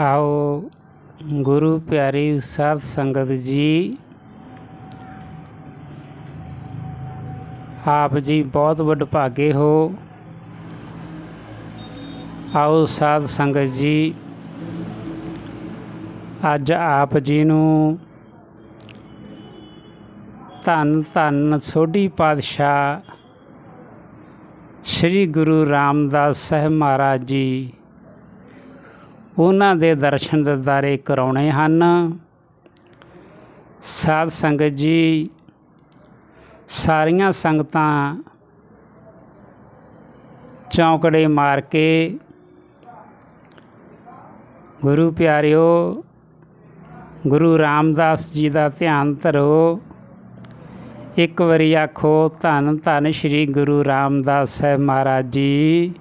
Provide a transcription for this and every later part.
ਆਓ ਗੁਰੂ ਪਿਆਰੀ ਸਾਧ ਸੰਗਤ ਜੀ, ਆਪ ਜੀ ਬਹੁਤ ਵਡਭਾਗੇ ਹੋ। ਆਓ ਸਾਧ ਸੰਗਤ ਜੀ, ਅੱਜ ਆਪ ਜੀ ਨੂੰ ਧੰਨ ਧੰਨ ਸੋਢੀ ਪਾਤਸ਼ਾਹ ਸ੍ਰੀ ਗੁਰੂ ਰਾਮਦਾਸ ਸਾਹਿਬ ਮਹਾਰਾਜ ਜੀ ਉਹਨਾਂ ਦੇ ਦਰਸ਼ਨ ਦਿਦਾਰੇ ਕਰਾਉਣੇ ਹਨ। ਸਾਧ ਸੰਗਤ ਜੀ, ਸਾਰੀਆਂ ਸੰਗਤਾਂ ਚੌਂਕੜੇ ਮਾਰ ਕੇ ਗੁਰੂ ਪਿਆਰਿਓ, ਗੁਰੂ ਰਾਮਦਾਸ ਜੀ ਦਾ ਧਿਆਨ ਧਰੋ। ਇੱਕ ਵਾਰੀ ਆਖੋ ਧੰਨ ਧੰਨ ਸ੍ਰੀ ਗੁਰੂ ਰਾਮਦਾਸ ਸਾਹਿਬ ਮਹਾਰਾਜ ਜੀ।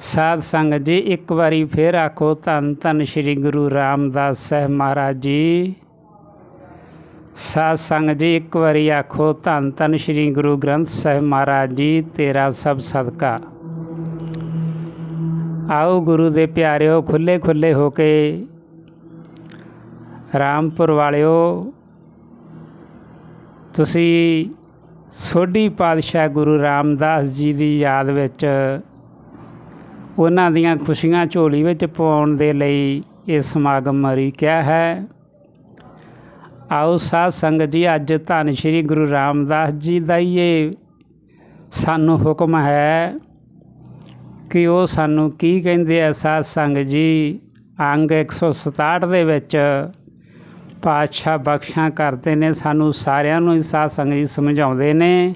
ਸਾਧ ਸੰਗਤ ਜੀ, ਇੱਕ ਵਾਰੀ ਫੇਰ ਆਖੋ ਧੰਨ ਧੰਨ ਸ੍ਰੀ ਗੁਰੂ ਰਾਮਦਾਸ ਸਾਹਿਬ ਮਹਾਰਾਜ ਜੀ। ਸਾਧ ਸੰਗਤ ਜੀ, ਇੱਕ ਵਾਰੀ ਆਖੋ ਧੰਨ ਧੰਨ ਸ੍ਰੀ ਗੁਰੂ ਗ੍ਰੰਥ ਸਾਹਿਬ ਮਹਾਰਾਜ ਜੀ, ਤੇਰਾ ਸਭ ਸਦਕਾ। ਆਓ ਗੁਰੂ ਦੇ ਪਿਆਰਿਓ, ਖੁੱਲੇ ਖੁੱਲੇ ਹੋ ਕੇ ਰਾਮਪੁਰ ਵਾਲਿਓ, ਤੁਸੀਂ ਸੋਢੀ ਪਾਤਸ਼ਾਹ ਗੁਰੂ ਰਾਮਦਾਸ ਜੀ ਦੀ ਯਾਦ ਵਿੱਚ ਉਹਨਾਂ ਦੀਆਂ ਖੁਸ਼ੀਆਂ ਝੋਲੀ ਵਿੱਚ ਪਾਉਣ ਦੇ ਲਈ ਇਹ ਸਮਾਗਮ ਮਰੀ ਹੈ? ਆਓ ਸਾਧ ਸੰਗਤ ਜੀ, ਅੱਜ ਧੰਨ ਸ਼੍ਰੀ ਗੁਰੂ ਰਾਮਦਾਸ ਜੀ ਦਾ ਹੀ ਇਹ ਸਾਨੂੰ ਹੁਕਮ ਹੈ ਕਿ ਉਹ ਸਾਨੂੰ ਕੀ ਕਹਿੰਦੇ ਆ ਸਾਧ ਸੰਗਤ ਜੀ? ਅੰਗ 167 ਦੇ ਵਿੱਚ ਪਾਤਸ਼ਾਹ ਬਖਸ਼ਾਂ ਕਰਦੇ ਨੇ, ਸਾਨੂੰ ਸਾਰਿਆਂ ਨੂੰ ਹੀ ਸਾਧ ਸੰਗਤ ਜੀ ਸਮਝਾਉਂਦੇ ਨੇ।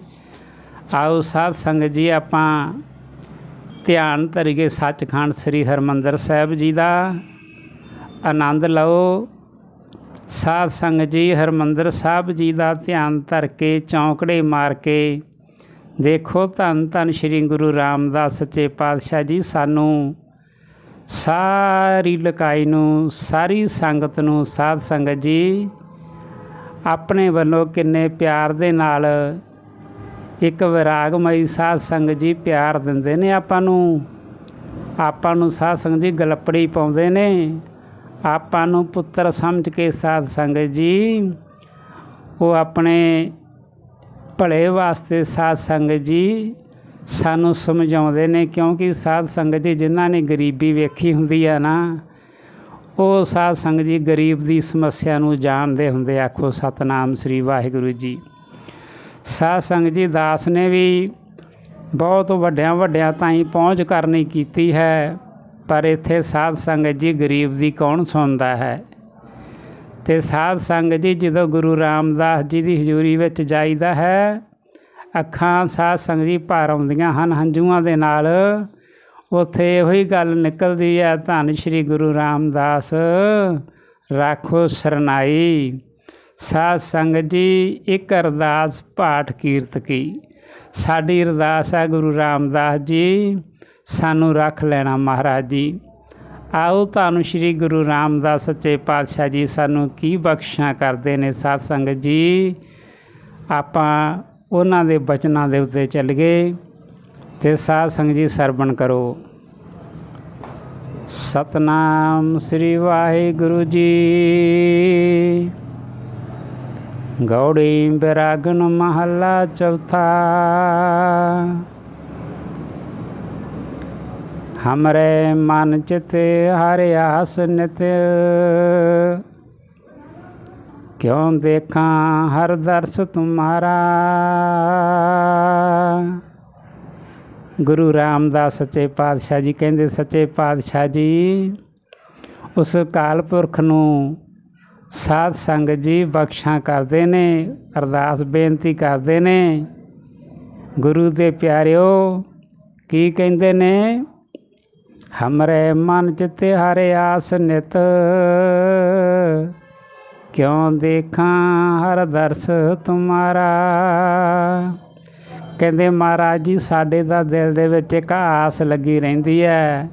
ਆਓ ਸਾਧ ਸੰਗਤ ਜੀ, ਆਪਾਂ ਧਿਆਨ ਧਰੀਏ ਸੱਚਖੰਡ ਸ੍ਰੀ ਹਰਮੰਦਰ ਸਾਹਿਬ ਜੀ ਦਾ। ਆਨੰਦ ਲਓ। ਸਾਧ ਸੰਗਤ ਜੀ, ਹਰਮੰਦਰ ਸਾਹਿਬ ਜੀ ਦਾ ਧਿਆਨ ਧਰ ਕੇ, ਚੌਂਕੜੇ ਮਾਰ ਕੇ ਦੇਖੋ ਧੰਨ ਧੰਨ ਸ੍ਰੀ ਗੁਰੂ ਰਾਮਦਾਸ ਸੱਚੇ ਪਾਤਸ਼ਾਹ ਜੀ ਸਾਨੂੰ। ਸਾਰੀ ਲਕਾਈ ਨੂੰ, ਸਾਰੀ ਸੰਗਤ ਨੂੰ, ਸਾਧ ਸੰਗਤ ਜੀ, ਆਪਣੇ ਵੱਲੋਂ ਕਿੰਨੇ ਪਿਆਰ ਦੇ ਨਾਲ ਇੱਕ ਵਿਰਾਗਮਈ ਸਾਧ ਸੰਗਤ ਜੀ ਪਿਆਰ ਦਿੰਦੇ ਨੇ ਆਪਾਂ ਨੂੰ। ਆਪਾਂ ਨੂੰ ਸਾਧ ਸੰਗਤ ਜੀ ਗਲਪੜੀ ਪਾਉਂਦੇ ਨੇ। ਆਪਾਂ ਨੂੰ ਪੁੱਤਰ ਸਮਝ ਕੇ ਸਾਧ ਸੰਗਤ ਜੀ, ਉਹ ਆਪਣੇ ਭਲੇ ਵਾਸਤੇ ਸਾਧ ਸੰਗਤ ਜੀ ਸਾਨੂੰ ਸਮਝਾਉਂਦੇ ਨੇ, ਕਿਉਂਕਿ ਸਾਧ ਸੰਗਤ ਜੀ ਜਿਨ੍ਹਾਂ ਨੇ ਗਰੀਬੀ ਵੇਖੀ ਹੁੰਦੀ ਆ ਨਾ, ਉਹ ਸਾਧ ਸੰਗਤ ਜੀ ਗਰੀਬ ਦੀ ਸਮੱਸਿਆ ਨੂੰ ਜਾਣਦੇ ਹੁੰਦੇ ਆਖੋ ਸਤਨਾਮ ਸ੍ਰੀ ਵਾਹਿਗੁਰੂ ਜੀ। ਸਾਧ ਸੰਗਤ ਜੀ ਦਾਸ ਨੇ ਵੀ ਬਹੁਤ ਵੱਡਿਆਂ ਵੱਡਿਆਂ ਤਾਈਂ ਪਹੁੰਚ ਕਰਨੀ ਕੀਤੀ ਹੈ, ਪਰ ਇੱਥੇ ਸਾਧ ਸੰਗਤ ਜੀ ਗਰੀਬ ਦੀ ਕੌਣ ਸੁਣਦਾ ਹੈ? ਤੇ ਸਾਧ ਸੰਗਤ ਜੀ ਜਦੋਂ ਗੁਰੂ ਰਾਮਦਾਸ ਜੀ ਦੀ ਹਜ਼ੂਰੀ ਵਿੱਚ ਜਾਈਦਾ ਹੈ, ਅੱਖਾਂ ਸਾਧ ਸੰਗਤ ਜੀ ਭਰ ਆਉਂਦੀਆਂ ਹਨ ਹੰਝੂਆਂ ਦੇ ਨਾਲ। ਉੱਥੇ ਇਹੋ ਹੀ ਗੱਲ ਨਿਕਲਦੀ ਹੈ, ਧੰਨ ਸ਼੍ਰੀ ਗੁਰੂ ਰਾਮਦਾਸ, ਰਾਖੋ ਸਰਨਾਈ। ਸਾਧ ਸੰਗਤ ਜੀ, ਇੱਕ ਅਰਦਾਸ ਪਾਠ ਕੀਰਤ ਕੀ। ਸਾਡੀ ਅਰਦਾਸ ਹੈ ਗੁਰੂ ਰਾਮਦਾਸ ਜੀ, ਸਾਨੂੰ ਰੱਖ ਲੈਣਾ ਮਹਾਰਾਜ ਜੀ। ਆਓ ਤੁਹਾਨੂੰ ਸ੍ਰੀ ਗੁਰੂ ਰਾਮਦਾਸ ਸੱਚੇ ਪਾਤਸ਼ਾਹ ਜੀ ਸਾਨੂੰ ਕੀ ਬਖਸ਼ਾਂ ਕਰਦੇ ਨੇ ਸਾਧ ਸੰਗਤ ਜੀ। ਆਪਾਂ ਉਹਨਾਂ ਦੇ ਬਚਨਾਂ ਦੇ ਉੱਤੇ ਚੱਲ ਗਏ ਤੇ ਸਾਧ ਸੰਗਤ ਜੀ ਸਰਵਣ ਕਰੋ। ਸਤਨਾਮ ਸ੍ਰੀ ਵਾਹਿਗੁਰੂ ਜੀ। ਗੌੜੀ ਬਰਾਗਨ ਮਹੱਲਾ ਚੌਥਾ। ਹਮਰੇ ਮਨ ਚਿਤ ਹਰਿ ਆਸ ਨਿਤ। ਕਿਉਂ ਦੇਖਾਂ ਹਰ ਦਰਸ ਤੁਮਾਰਾ। ਗੁਰੂ ਰਾਮਦਾਸ ਸੱਚੇ ਪਾਤਸ਼ਾਹ ਜੀ ਕਹਿੰਦੇ, ਸੱਚੇ ਪਾਤਸ਼ਾਹ ਜੀ, ਉਸ ਕਾਲ ਪੁਰਖ ਨੂੰ ਸਾਧ ਸੰਗਤ ਜੀ ਬਖਸ਼ਾਂ ਕਰਦੇ ਨੇ, ਅਰਦਾਸ ਬੇਨਤੀ ਕਰਦੇ ਨੇ। ਗੁਰੂ ਦੇ ਪਿਆਰਿਓ, ਕੀ ਕਹਿੰਦੇ ਨੇ? ਹਮਰੇ ਮਨ 'ਚ ਹਰਿ ਆਸ ਨਿਤ। ਕਿਉਂ ਦੇਖਾਂ ਹਰ ਦਰਸ ਤੁਮਾਰਾ? ਕਹਿੰਦੇ ਮਹਾਰਾਜ ਜੀ, ਸਾਡੇ ਦਾ ਦਿਲ ਦੇ ਵਿੱਚ ਇੱਕ ਆਸ ਲੱਗੀ ਰਹਿੰਦੀ ਹੈ।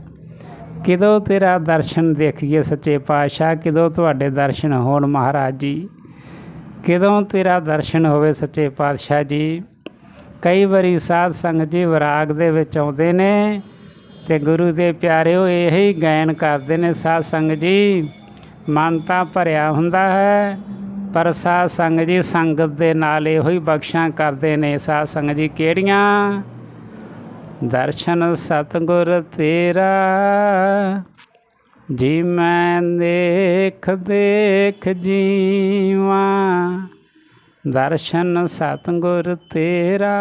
ਕਿਦੋਂ ਤੇਰਾ ਦਰਸ਼ਨ ਦੇਖੀਏ ਸੱਚੇ ਪਾਤਸ਼ਾਹ? ਕਿਦੋਂ ਤੁਹਾਡੇ ਦਰਸ਼ਨ ਹੋਣ ਮਹਾਰਾਜ ਜੀ? ਕਿਦੋਂ ਤੇਰਾ ਦਰਸ਼ਨ ਹੋਵੇ ਸੱਚੇ ਪਾਤਸ਼ਾਹ ਜੀ? ਕਈ ਵਾਰੀ ਸਾਧ ਸੰਗਤ ਜੀ ਵਿਰਾਗ ਦੇ ਵਿੱਚ ਆਉਂਦੇ ਨੇ ਤੇ ਗੁਰੂ ਦੇ ਪਿਆਰਿਓ ਇਹੀ ਗਾਇਨ ਕਰਦੇ ਨੇ, ਸਾਧ ਸੰਗ ਜੀ, ਮਨ ਤਾਂ ਭਰਿਆ ਹੁੰਦਾ ਹੈ, ਪਰ ਸਾਧ ਸੰਗ ਜੀ ਸੰਗਤ ਦੇ ਨਾਲ ਇਹੋ ਹੀ ਬਖਸ਼ਾਂ ਕਰਦੇ ਨੇ। ਸਾਧ ਸੰਗ ਜੀ, ਕਿਹੜੀਆਂ? ਦਰਸ਼ਨ ਸਤਗੁਰ ਤੇਰਾ, ਜੀ ਮੈਂ ਦੇਖ ਦੇਖ ਜੀਵਾਂ। ਦਰਸ਼ਨ ਸਤਗੁਰ ਤੇਰਾ,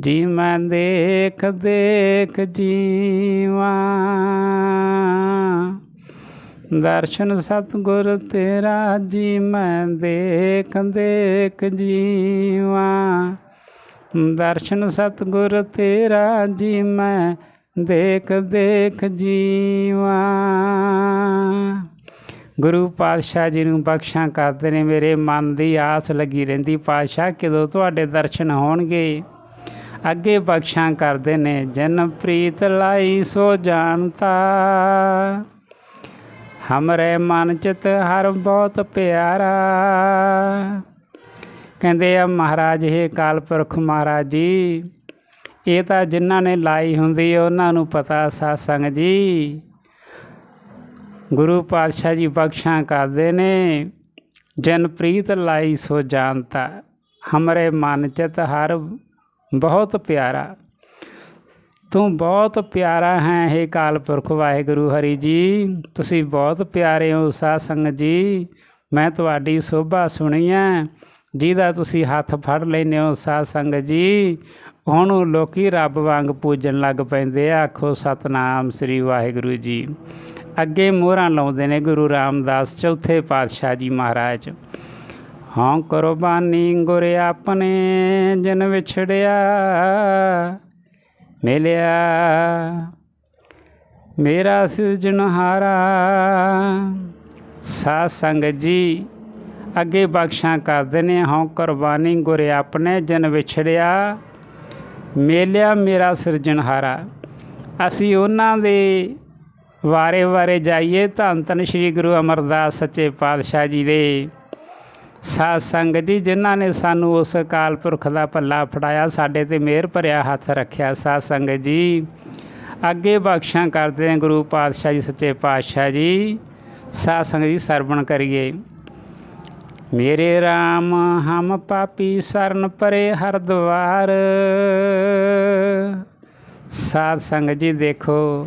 ਜੀ ਮੈਂ ਦੇਖ ਦੇਖ ਜੀਵਾਂ। ਦਰਸ਼ਨ ਸਤਗੁਰ ਤੇਰਾ, ਜੀ ਮੈਂ ਦੇਖ ਦੇਖ ਜੀਵਾਂ। ਦਰਸ਼ਨ ਸਤਗੁਰ ਤੇਰਾ ਜੀ ਮੈਂ ਦੇਖ ਦੇਖ ਜੀਵਾਂ। ਗੁਰੂ ਪਾਤਸ਼ਾਹ ਜੀ ਨੂੰ ਬਖਸ਼ਾਂ ਕਰਦੇ ਨੇ, ਮੇਰੇ ਮਨ ਦੀ ਆਸ ਲੱਗੀ ਰਹਿੰਦੀ, ਪਾਤਸ਼ਾਹ ਕਿਦੋਂ ਤੁਹਾਡੇ ਦਰਸ਼ਨ ਹੋਣਗੇ? ਅੱਗੇ ਬਖਸ਼ਾਂ ਕਰਦੇ ਨੇ, ਜਨ ਪ੍ਰੀਤ ਲਾਈ ਸੋ ਜਾਣਤਾ। ਹਮਰੇ ਮਨ ਚਿਤ ਹਰ ਬਹੁਤ ਪਿਆਰਾ। ਕਹਿੰਦੇ ਆ, ਮਹਾਰਾਜ ਇਹ ਕਾਲਪੁਰਖ ਮਹਾਰਾਜ ਜੀ, ਇਹ ਤਾਂ ਜਿਨ੍ਹਾਂ ਨੇ ਲਾਈ ਹੁੰਦੀ ਉਹਨਾਂ ਨੂੰ ਪਤਾ ਸਾਸੰਗ ਜੀ। ਗੁਰੂ ਪਾਤਸ਼ਾਹ ਜੀ ਬਖਸ਼ਾਂ ਕਰਦੇ ਨੇ। ਜਨ ਪ੍ਰੀਤ ਲਾਈ ਸੋ ਜਾਣਤਾ, ਹਮਰੇ ਮਨ ਚਿਤ ਹਰ ਬਹੁਤ ਪਿਆਰਾ। ਤੂੰ ਬਹੁਤ ਪਿਆਰਾ ਹੈ हे ਕਾਲਪੁਰਖ ਵਾਹਿਗੁਰੂ ਹਰੀ ਜੀ। ਤੁਸੀਂ ਬਹੁਤ ਪਿਆਰੇ ਹੋ ਸਾਧ ਸੰਗਤ ਜੀ। ਮੈਂ ਤੁਹਾਡੀ ਸੋਭਾ ਸੁਣੀ ਹੈ ਜਿਹਦਾ ਤੁਸੀਂ ਹੱਥ ਫੜ ਲੈਨੇ ਹੋ ਸਾਧ ਸੰਗਤ ਜੀ ਉਹਨੂੰ ਲੋਕੀ ਰੱਬ ਵਾਂਗ ਪੂਜਣ ਲੱਗ ਪੈਂਦੇ ਆ। ਆਖੋ, ਸਤਨਾਮ ਸ੍ਰੀ ਵਾਹਿਗੁਰੂ ਜੀ। ਅੱਗੇ ਮੋਹਰਾਂ ਲਾਉਂਦੇ ਨੇ ਗੁਰੂ ਰਾਮਦਾਸ ਚੌਥੇ ਪਾਤਸ਼ਾਹ ਜੀ ਮਹਾਰਾਜ। ਹਾਂ ਕੁਰਬਾਨੀ ਗੁਰ ਆਪਣੇ, ਜਨ ਵਿਛੜਿਆ, ਮਿਲਿਆ। ਮੇਰਾ ਸਿਰਜਣਹਾਰਾ, ਸਾਧ ਸੰਗਤ ਜੀ ਅੱਗੇ ਬਖਸ਼ਾਂ ਕਰਦੇ ਨੇ ਹਾਂ। ਕੁਰਬਾਨੀ ਗੁਰੇ ਆਪਣੇ ਜਨ ਵਿਛੜਿਆ, ਮੇਲਿਆ ਮੇਰਾ ਸਿਰਜਣਹਾਰਾ ਅਸੀਂ ਉਹਨਾਂ ਦੇ ਵਾਰੇ ਵਾਰੇ ਜਾਈਏ, ਧੰਨ ਧੰਨ ਸ੍ਰੀ ਗੁਰੂ ਅਮਰਦਾਸ ਸੱਚੇ ਪਾਤਸ਼ਾਹ ਜੀ ਦੇ ਸਾਧ ਸੰਗਤ ਜੀ, ਜਿਨ੍ਹਾਂ ਨੇ ਸਾਨੂੰ ਉਸ ਅਕਾਲ ਪੁਰਖ ਦਾ ਪੱਲਾ ਫੜਾਇਆ, ਸਾਡੇ ਤੇ ਮਿਹਰ ਭਰਿਆ ਹੱਥ ਰੱਖਿਆ ਸਾਧ ਸੰਗਤ ਜੀ। ਅੱਗੇ ਬਖਸ਼ਾਂ ਕਰਦੇ ਨੇ ਗੁਰੂ ਪਾਤਸ਼ਾਹ ਜੀ, ਸੱਚੇ ਪਾਤਸ਼ਾਹ ਜੀ। ਸਾਧ ਸੰਗਤ ਜੀ, ਸਰਵਣ ਕਰੀਏ। ਮੇਰੇ RAM ਹਮ ਪਾਪੀ ਸਰਨ ਪਰੇ ਹਰ ਦਵਾਰ ਸਾਧ ਸੰਗਤ ਜੀ ਦੇਖੋ,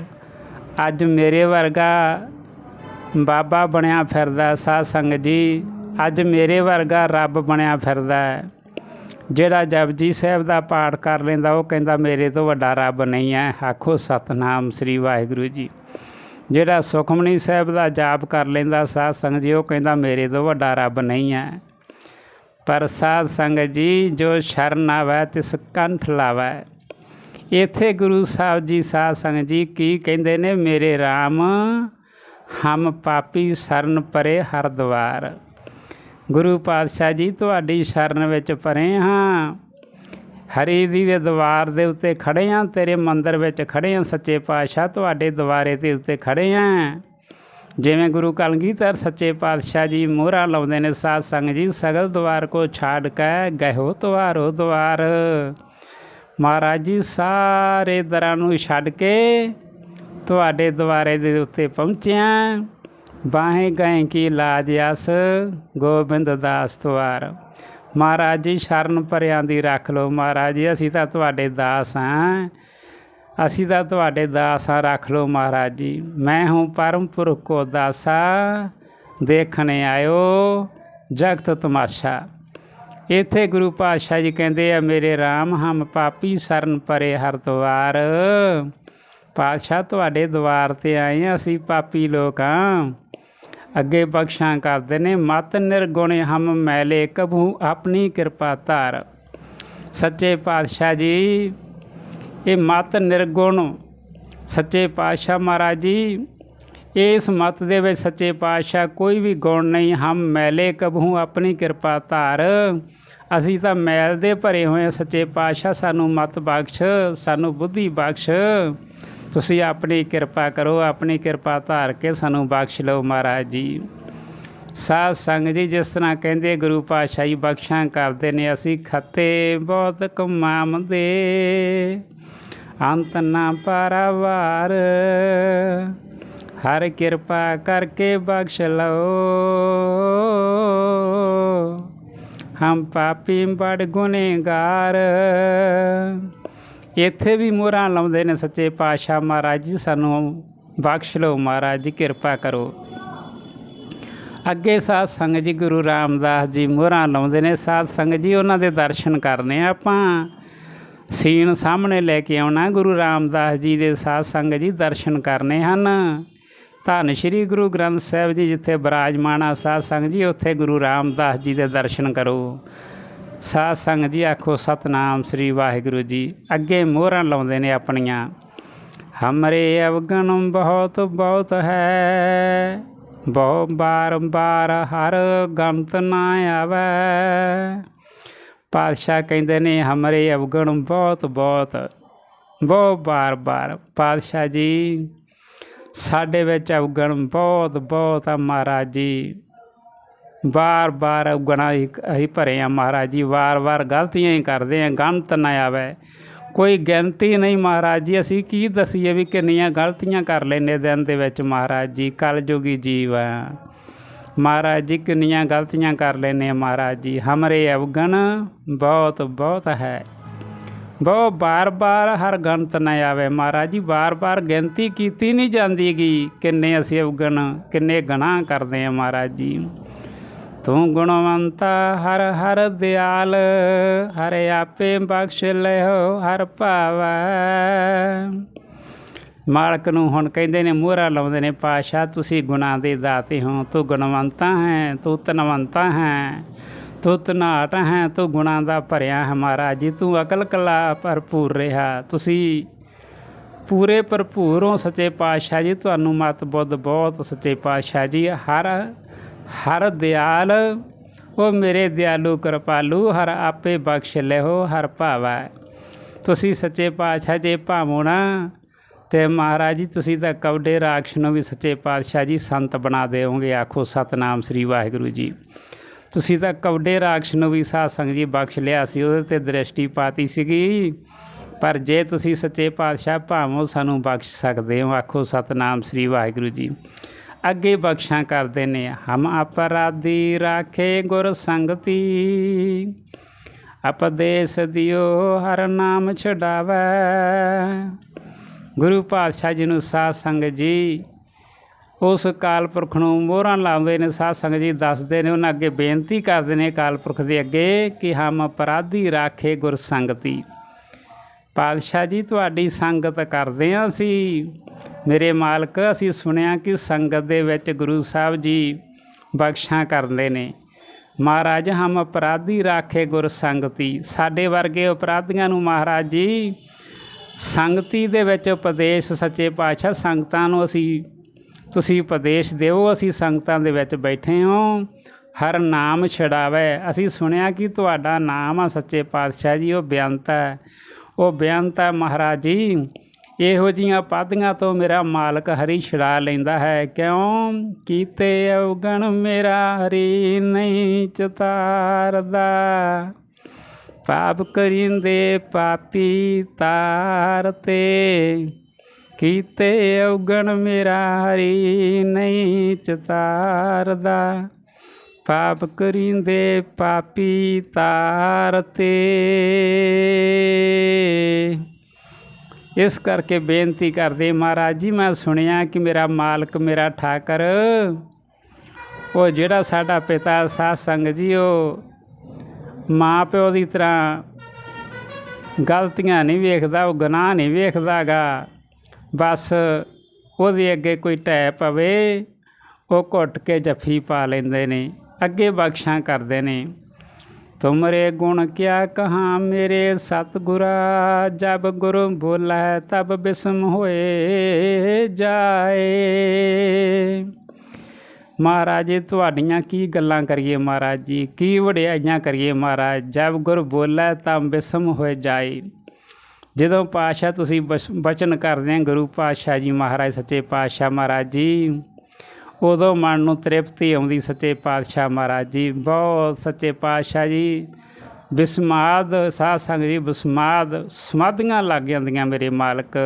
ਅੱਜ ਮੇਰੇ ਵਰਗਾ ਬਾਬਾ ਬਣਿਆ ਫਿਰਦਾ ਸਾਧ ਸੰਗਤ ਜੀ। ਅੱਜ ਮੇਰੇ ਵਰਗਾ ਰੱਬ ਬਣਿਆ ਫਿਰਦਾ ਜਿਹੜਾ ਜਪਜੀ ਸਾਹਿਬ ਦਾ ਪਾਠ ਕਰ ਲੈਂਦਾ, ਉਹ ਕਹਿੰਦਾ, ਮੇਰੇ ਤੋਂ ਵੱਡਾ ਰੱਬ ਨਹੀਂ ਹੈ। ਆਖੋ, ਸਤਨਾਮ ਸ੍ਰੀ ਵਾਹਿਗੁਰੂ ਜੀ। ਜਿਹੜਾ ਸੁਖਮਨੀ ਸਾਹਿਬ ਦਾ ਜਾਪ ਕਰ ਲੈਂਦਾ ਸਾਧ ਸੰਗਤ ਜੀ, ਉਹ ਕਹਿੰਦਾ, ਮੇਰੇ ਤੋਂ ਵੱਡਾ ਰੱਬ ਨਹੀਂ ਹੈ। ਪਰ ਸਾਧ ਸੰਗਤ ਜੀ, ਜੋ ਸ਼ਰਨ ਆਵੈ, ਤਿਸ ਕੰਠ ਲਾਵੈ। ਇੱਥੇ ਗੁਰੂ ਸਾਹਿਬ ਜੀ, ਸਾਧ ਸੰਗਤ ਜੀ ਕੀ ਕਹਿੰਦੇ ਨੇ? ਮੇਰੇ RAM ਹਮ ਪਾਪੀ ਸ਼ਰਨ ਪਰੇ ਹਰ ਗੁਰੂ ਪਾਤਸ਼ਾਹ ਜੀ, ਤੁਹਾਡੀ ਸ਼ਰਨ ਵਿੱਚ ਪਰੇ ਹਾਂ। ਹਰੀ ਦੀ ਦੇ ਦਵਾਰ ਦੇ ਉੱਤੇ ਖੜੇ ਹਾਂ ਤੇਰੇ ਮੰਦਰ ਵਿੱਚ ਖੜੇ ਹਾਂ ਸੱਚੇ ਪਾਤਸ਼ਾਹ ਤੁਹਾਡੇ ਦਵਾਰੇ ਦੇ ਉੱਤੇ ਖੜੇ ਹਾਂ ਜਿਵੇਂ ਗੁਰੂ ਕਲਗੀਧਰ ਸੱਚੇ ਪਾਤਸ਼ਾਹ ਜੀ ਮੋਹਰਾ ਲਾਉਂਦੇ ਨੇ, ਸਾਧ ਸੰਗ ਜੀ, ਸਗਲ ਦਵਾਰ ਕੋ ਛਾੜ ਕੇ ਗਇਓ ਦਵਾਰੋ ਦਵਾਰ। ਮਹਾਰਾਜ ਜੀ, ਸਾਰੇ ਦਰਾਂ ਨੂੰ ਛੱਡ ਕੇ ਤੁਹਾਡੇ ਦਵਾਰੇ ਦੇ ਉੱਤੇ ਪਹੁੰਚਿਆ। ਬਾਹੇ ਗਏ ਕੀ ਲਾਜ ਅਸ ਗੋਬਿੰਦ ਦਾਸ ਤੁਆਰ ਮਹਾਰਾਜ ਜੀ, ਸ਼ਰਨ ਪਰਿਆਂ ਦੀ ਰੱਖ ਲਓ। ਮਹਾਰਾਜ ਜੀ, ਅਸੀਂ ਤਾਂ ਤੁਹਾਡੇ ਦਾਸ ਹਾਂ। ਅਸੀਂ ਤਾਂ ਤੁਹਾਡੇ ਦਾਸ ਹਾਂ, ਰੱਖ ਲਓ ਮਹਾਰਾਜ ਜੀ। ਮੈਂ ਹੂੰ ਪਰਮ ਪੁਰਖ ਕੋ ਦਾਸਾ ਦੇਖਣੇ ਆਇਓ, ਜਗਤ ਤਮਾਸ਼ਾ। ਇੱਥੇ ਗੁਰੂ ਪਾਤਸ਼ਾਹ ਜੀ ਕਹਿੰਦੇ ਆ, ਮੇਰੇ RAM ਹਮ ਪਾਪੀ ਸਰਨ ਪਰੇ ਹਰ ਦਵਾਰ। ਪਾਤਸ਼ਾਹ ਤੁਹਾਡੇ ਦਵਾਰ ਤੇ ਆਏ ਹਾਂ ਅਸੀਂ ਪਾਪੀ ਲੋਕ ਹਾਂ ਅੱਗੇ ਬਖਸ਼ਾਂ ਕਰਦੇ ਨੇ, ਮਤ ਨਿਰਗੁਣ ਹਮ ਮੈਲੇ ਕਭੂ ਆਪਣੀ ਕਿਰਪਾ ਧਾਰ। ਸੱਚੇ ਪਾਤਸ਼ਾਹ ਜੀ, ਇਹ ਮਤ ਨਿਰਗੁਣ ਸੱਚੇ ਪਾਤਸ਼ਾਹ ਮਹਾਰਾਜ ਜੀ, ਇਸ ਮਤ ਦੇ ਵਿੱਚ ਸੱਚੇ ਪਾਤਸ਼ਾਹ ਕੋਈ ਵੀ ਗੁਣ ਨਹੀਂ, ਹਮ ਮੈਲੇ ਕਭੂ ਆਪਣੀ ਕਿਰਪਾ ਧਾਰ। ਅਸੀਂ ਤਾਂ ਮੈਲ ਦੇ ਭਰੇ ਹੋਏ ਹਾਂ, ਸੱਚੇ ਪਾਤਸ਼ਾਹ ਸਾਨੂੰ ਮਤ ਬਖਸ਼, ਸਾਨੂੰ ਬੁੱਧੀ ਬਖਸ਼। ਤੁਸੀਂ ਆਪਣੀ ਕਿਰਪਾ ਕਰੋ, ਆਪਣੀ ਕਿਰਪਾ ਧਾਰ ਕੇ ਸਾਨੂੰ ਬਖਸ਼ ਲਓ ਮਹਾਰਾਜ ਜੀ। ਸਾਧ ਸੰਗ ਜੀ, ਜਿਸ ਤਰ੍ਹਾਂ ਕਹਿੰਦੇ ਗੁਰੂ ਪਾਤਸ਼ਾਹੀ ਬਖਸ਼ਾਂ ਕਰਦੇ ਨੇ, ਅਸੀਂ ਖੱਤੇ ਬਹੁਤ ਕਮਾਮਦੇ ਅੰਤ ਨਾ ਪਰਵਾਰ, ਹਰ ਕਿਰਪਾ ਕਰਕੇ ਬਖਸ਼ ਲਓ। ਹਮ ਪਾਪੀ ਬੜ ਗੁਨੇਗਾਰ ਇੱਥੇ ਵੀ ਮੋਹਰਾਂ ਲਾਉਂਦੇ ਨੇ ਸੱਚੇ ਪਾਤਸ਼ਾਹ ਮਹਾਰਾਜ ਜੀ, ਸਾਨੂੰ ਬਖਸ਼ ਲਓ ਮਹਾਰਾਜ ਜੀ, ਕਿਰਪਾ ਕਰੋ। ਅੱਗੇ ਸਾਧ ਸੰਗਤ ਜੀ, ਗੁਰੂ ਰਾਮਦਾਸ ਜੀ ਮੋਹਰਾਂ ਲਾਉਂਦੇ ਨੇ। ਸਾਧ ਸੰਗਤ ਜੀ, ਉਹਨਾਂ ਦੇ ਦਰਸ਼ਨ ਕਰਨੇ ਆਪਾਂ। ਸੀਨ ਸਾਹਮਣੇ ਲੈ ਕੇ ਆਉਣਾ, ਗੁਰੂ ਰਾਮਦਾਸ ਜੀ ਦੇ ਸਾਧ ਸੰਗਤ ਜੀ ਦਰਸ਼ਨ ਕਰਨੇ ਹਨ। ਧੰਨ ਸ਼੍ਰੀ ਗੁਰੂ ਗ੍ਰੰਥ ਸਾਹਿਬ ਜੀ, ਜਿੱਥੇ ਬਿਰਾਜਮਾਨ ਆ ਸਾਧ ਸੰਗਤ ਜੀ, ਉੱਥੇ ਗੁਰੂ ਰਾਮਦਾਸ ਜੀ ਦੇ ਦਰਸ਼ਨ ਕਰੋ। ਸਾਧ ਸੰਗਤ ਜੀ, ਆਖੋ ਸਤਨਾਮ ਸ੍ਰੀ ਵਾਹਿਗੁਰੂ ਜੀ। ਅੱਗੇ ਮੋਹਰਾਂ ਲਾਉਂਦੇ ਨੇ ਆਪਣੀਆਂ। ਹਮਰੇ ਅਵਗਣ ਬਹੁਤ ਬਹੁਤ ਹੈ। ਬਹੁ ਬਾਰ ਬਾਰ ਹਰ ਗੰਤ ਨਾ ਆਵੇ। ਪਾਤਸ਼ਾਹ ਕਹਿੰਦੇ ਨੇ, ਹਮਰੇ ਅਵਗਣ ਬਹੁਤ ਬਹੁਤ। ਬਹੁ ਬਾਰ ਬਾਰ। ਪਾਤਸ਼ਾਹ ਜੀ, ਸਾਡੇ ਵਿੱਚ ਅਵਗਣ ਬਹੁਤ ਬਹੁਤ ਆ ਮਹਾਰਾਜ ਜੀ। ਵਾਰ ਵਾਰ ਅਵਗਣਾ ਹੀ ਅਸੀਂ ਭਰੇ ਆ ਮਹਾਰਾਜ ਜੀ, ਵਾਰ ਵਾਰ ਗਲਤੀਆਂ ਹੀ ਕਰਦੇ ਆ ਗੰਤ ਨਾ ਆਵੇ। ਕੋਈ ਗਿਣਤੀ ਨਹੀਂ ਮਹਾਰਾਜ ਜੀ, ਅਸੀਂ ਕੀ ਦਸੀਏ ਵੀ ਕਿੰਨੀਆਂ ਗਲਤੀਆਂ ਕਰ ਲੈਨੇ ਦਿਨ ਦੇ ਵਿੱਚ ਮਹਾਰਾਜ ਜੀ, ਕਲਯੁਗੀ ਜੀਵ ਆ। ਮਹਾਰਾਜ ਜੀ, ਕਿੰਨੀਆਂ ਗਲਤੀਆਂ ਕਰ ਲੈਨੇ ਮਹਾਰਾਜ ਜੀ। ਹਮਰੇ ਅਵਗਣ ਬਹੁਤ ਬਹੁਤ ਹੈ। ਬਹੁ ਬਾਰ ਬਾਰ ਹਰ ਗਣਤ ਨਾ ਆਵੇ। ਮਹਾਰਾਜ ਜੀ ਬਾਰ ਬਾਰ ਗਿਣਤੀ ਕੀਤੀ ਨਹੀਂ ਜਾਂਦੀਗੀ ਕਿੰਨੇ ਅਸੀਂ ਅਵਗਣ, ਕਿੰਨੇ ਗਣਾ ਕਰਦੇ ਆ ਮਹਾਰਾਜ ਜੀ। ਤੂੰ ਗੁਣਵੰਤਾ ਹਰ ਹਰ ਦਿਆਲ, ਹਰ ਆਪੇ ਬਖਸ਼ ਲਿਓ, ਹਰ ਭਾਵੈ। ਮਾਲਕ ਨੂੰ ਹੁਣ ਕਹਿੰਦੇ ਨੇ, ਮੋਹਰਾ ਲਾਉਂਦੇ ਨੇ ਪਾਸ਼ਾ ਤੁਸੀਂ ਗੁਨਾਹ ਦੇ ਦਾਤੇ ਹੋ, ਤੂੰ ਗੁਣਵੰਤਾ ਹੈ, ਤੂੰ ਧਨਵੰਤਾ ਹੈ, ਤੂੰ ਧਨਾਟ ਹੈ, ਤੂੰ ਗੁਣਾਂ ਦਾ ਭਰਿਆ ਹੈ ਮਹਾਰਾਜ ਜੀ ਤੂੰ ਅਕਲ ਕਲਾ ਭਰਪੂਰ ਰਿਹਾ, ਤੁਸੀਂ ਪੂਰੇ ਭਰਪੂਰ ਹੋ, ਸੱਚੇ ਪਾਤਸ਼ਾਹ ਜੀ, ਤੁਹਾਨੂੰ ਮਤ ਬੁੱਧ ਬਹੁਤ, ਸੱਚੇ ਪਾਤਸ਼ਾਹ ਜੀ, ਹਰ ਹਰ ਦਿਆਲ, ਉਹ ਮੇਰੇ ਦਿਆਲੂ ਕਿਰਪਾਲੂ, ਹਰ ਆਪੇ ਬਖਸ਼ ਲਿਓ, ਹਰ ਭਾਵੈ। ਤੁਸੀਂ ਸੱਚੇ ਪਾਤਸ਼ਾਹ ਜੇ ਭਾਵੋ ਨਾ, ਤੇ ਮਹਾਰਾਜ ਜੀ, ਤੁਸੀਂ ਤਾਂ ਕਵਡੇ ਰਾਖਸ਼ ਨੂੰ ਵੀ ਸੱਚੇ ਪਾਤਸ਼ਾਹ ਜੀ ਸੰਤ ਬਣਾ ਦੇਵੋਗੇ, ਆਖੋ ਸਤਨਾਮ ਸ੍ਰੀ ਵਾਹਿਗੁਰੂ ਜੀ। ਤੁਸੀਂ ਤਾਂ ਕਵਡੇ ਰਾਖਸ਼ ਨੂੰ ਵੀ ਸਾਧ ਸੰਗਤ ਜੀ ਬਖਸ਼ ਲਿਆ ਸੀ, ਉਹਦੇ ਤੇ ਦ੍ਰਿਸ਼ਟੀ ਪਾਤੀ ਸੀਗੀ। ਪਰ ਜੇ ਤੁਸੀਂ ਸੱਚੇ ਪਾਤਸ਼ਾਹ ਭਾਵੋ, ਸਾਨੂੰ ਬਖਸ਼ ਸਕਦੇ ਹੋ, ਆਖੋ ਸਤਨਾਮ ਸ੍ਰੀ ਵਾਹਿਗੁਰੂ ਜੀ। ਅੱਗੇ ਬਖਸ਼ਾਂ ਕਰਦੇ ਨੇ ਹਮ ਅਪਰਾਧੀ ਰਾਖੇ ਗੁਰ ਸੰਗਤੀ। ਅਪਦੇਸ ਦਿਓ ਹਰ ਨਾਮ ਛਡਾਵੇ। ਗੁਰੂ ਪਾਤਸ਼ਾਹ ਜੀ ਨੂੰ ਸਾਧ ਸੰਗਤ ਜੀ, ਉਸ ਕਾਲ ਪੁਰਖ ਨੂੰ ਮੋਹਰਾਂ ਲਾਉਂਦੇ ਨੇ, ਸਾਧ ਸੰਗਤ ਜੀ ਦੱਸਦੇ ਨੇ, ਉਹਨਾਂ ਅੱਗੇ ਬੇਨਤੀ ਕਰਦੇ ਨੇ ਕਾਲ ਪੁਰਖ ਦੇ ਅੱਗੇ ਕਿ ਹਮ ਅਪਰਾਧੀ ਰਾਖੇ ਗੁਰ ਸੰਗਤੀ। ਪਾਤਸ਼ਾਹ ਜੀ, ਤੁਹਾਡੀ ਸੰਗਤ ਕਰਦੇ ਹਾਂ ਅਸੀਂ। ਮੇਰੇ ਮਾਲਕ, ਅਸੀਂ ਸੁਣਿਆ ਕਿ ਸੰਗਤ ਦੇ ਵਿੱਚ ਗੁਰੂ ਸਾਹਿਬ ਜੀ ਬਖਸ਼ਾਂ ਕਰਦੇ ਨੇ। ਮਹਾਰਾਜ, ਹਮ ਅਪਰਾਧੀ ਰਾਖੇ ਗੁਰ ਸੰਗਤੀ। ਸਾਡੇ ਵਰਗੇ ਅਪਰਾਧੀਆਂ ਨੂੰ ਮਹਾਰਾਜ ਜੀ, ਸੰਗਤੀ ਦੇ ਵਿੱਚ ਉਪਦੇਸ਼, ਸੱਚੇ ਪਾਤਸ਼ਾਹ ਸੰਗਤਾਂ ਨੂੰ ਅਸੀਂ, ਤੁਸੀਂ ਉਪਦੇਸ਼ ਦਿਓ, ਅਸੀਂ ਸੰਗਤਾਂ ਦੇ ਵਿੱਚ ਬੈਠੇ ਹਾਂ। ਹਰ ਨਾਮ ਛਡਾਵੇ। ਅਸੀਂ ਸੁਣਿਆ ਕਿ ਤੁਹਾਡਾ ਨਾਮ ਆ, ਸੱਚੇ ਪਾਤਸ਼ਾਹ ਜੀ, ਉਹ ਬੇਅੰਤ ਹੈ। ਉਹ ਬੇਅੰਤ ਹੈ ਮਹਾਰਾਜ ਜੀ ਇਹੋ ਜੀਆਂ ਪਾਦੀਆਂ ਤੋਂ ਮੇਰਾ ਮਾਲਕ ਹਰੀ ਛੁਡਾ ਲੈਂਦਾ ਹੈ। ਕਿਉਂ? ਕੀਤੇ ਅਵਗਣ ਮੇਰਾ ਹਰੀ ਨਹੀਂ ਚਤਾਰਦਾ। ਪਾਪ ਕਰਿੰਦੇ ਪਾਪੀ ਤਾਰਤੇ ਕੀਤੇ ਅਵਗਣ ਮੇਰਾ ਹਰੀ ਨਹੀਂ ਚਤਾਰਦਾ। ਪਾਪ ਕਰਿੰਦੇ ਪਾਪੀ ਤਾਰਤੇ ਇਸ ਕਰਕੇ ਬੇਨਤੀ ਕਰਦੇ ਮਹਾਰਾਜ ਜੀ, ਮੈਂ ਸੁਣਿਆ ਕਿ ਮੇਰਾ ਮਾਲਕ ਮੇਰਾ ਠਾਕਰ, ਉਹ ਜਿਹੜਾ ਸਾਡਾ ਪਿਤਾ ਸਾਧ ਸੰਗ ਜੀ, ਉਹ ਮਾਂ ਪਿਓ ਦੀ ਤਰ੍ਹਾਂ ਗਲਤੀਆਂ ਨਹੀਂ ਵੇਖਦਾ, ਉਹ ਗੁਨਾਹ ਨਹੀਂ ਵੇਖਦਾਗਾ ਬਸ ਉਹਦੇ ਅੱਗੇ ਕੋਈ ਢਹਿ ਪਵੇ, ਉਹ ਘੁੱਟ ਕੇ ਜੱਫੀ ਪਾ ਲੈਂਦੇ ਨੇ। ਅੱਗੇ ਬਖਸ਼ਾਂ ਕਰਦੇ ਨੇ। ਤੁਮਰੇ ਗੁਣ ਕਿਆ ਕਹਾਂ ਮੇਰੇ ਸਤਿਗੁਰਾ, ਜਬ ਗੁਰੂ ਬੋਲੇ ਤਬ ਬਿਸਮ ਹੋਏ ਜਾਏ। ਮਹਾਰਾਜ ਜੀ ਤੁਹਾਡੀਆਂ ਕੀ ਗੱਲਾਂ ਕਰੀਏ ਮਹਾਰਾਜ ਜੀ? ਕੀ ਵਡਿਆਈਆਂ ਕਰੀਏ ਮਹਾਰਾਜ? ਜਬ ਗੁਰ ਬੋਲੇ ਤਾਂ ਬਿਸਮ ਹੋਏ ਜਾਏ। ਜਦੋਂ ਪਾਸ਼ਾ ਤੁਸੀਂ ਬਸ- ਬਚਨ ਕਰਦੇ ਆ ਗੁਰੂ ਪਾਤਸ਼ਾਹ ਜੀ ਮਹਾਰਾਜ, ਸੱਚੇ ਪਾਤਸ਼ਾਹ ਮਹਾਰਾਜ ਜੀ ਉਦੋਂ ਮਨ ਨੂੰ ਤ੍ਰਿਪਤੀ ਆਉਂਦੀ ਸੱਚੇ ਪਾਤਸ਼ਾਹ ਮਹਾਰਾਜ ਜੀ। ਬਹੁਤ ਸੱਚੇ ਪਾਤਸ਼ਾਹ ਜੀ। ਬਿਸਮਾਦ, ਸਾਧ ਸੰਗ ਜੀ, ਬਿਸਮਾਦ, ਸਮਾਧੀਆਂ ਲੱਗ ਜਾਂਦੀਆਂ ਮੇਰੇ ਮਾਲਕ।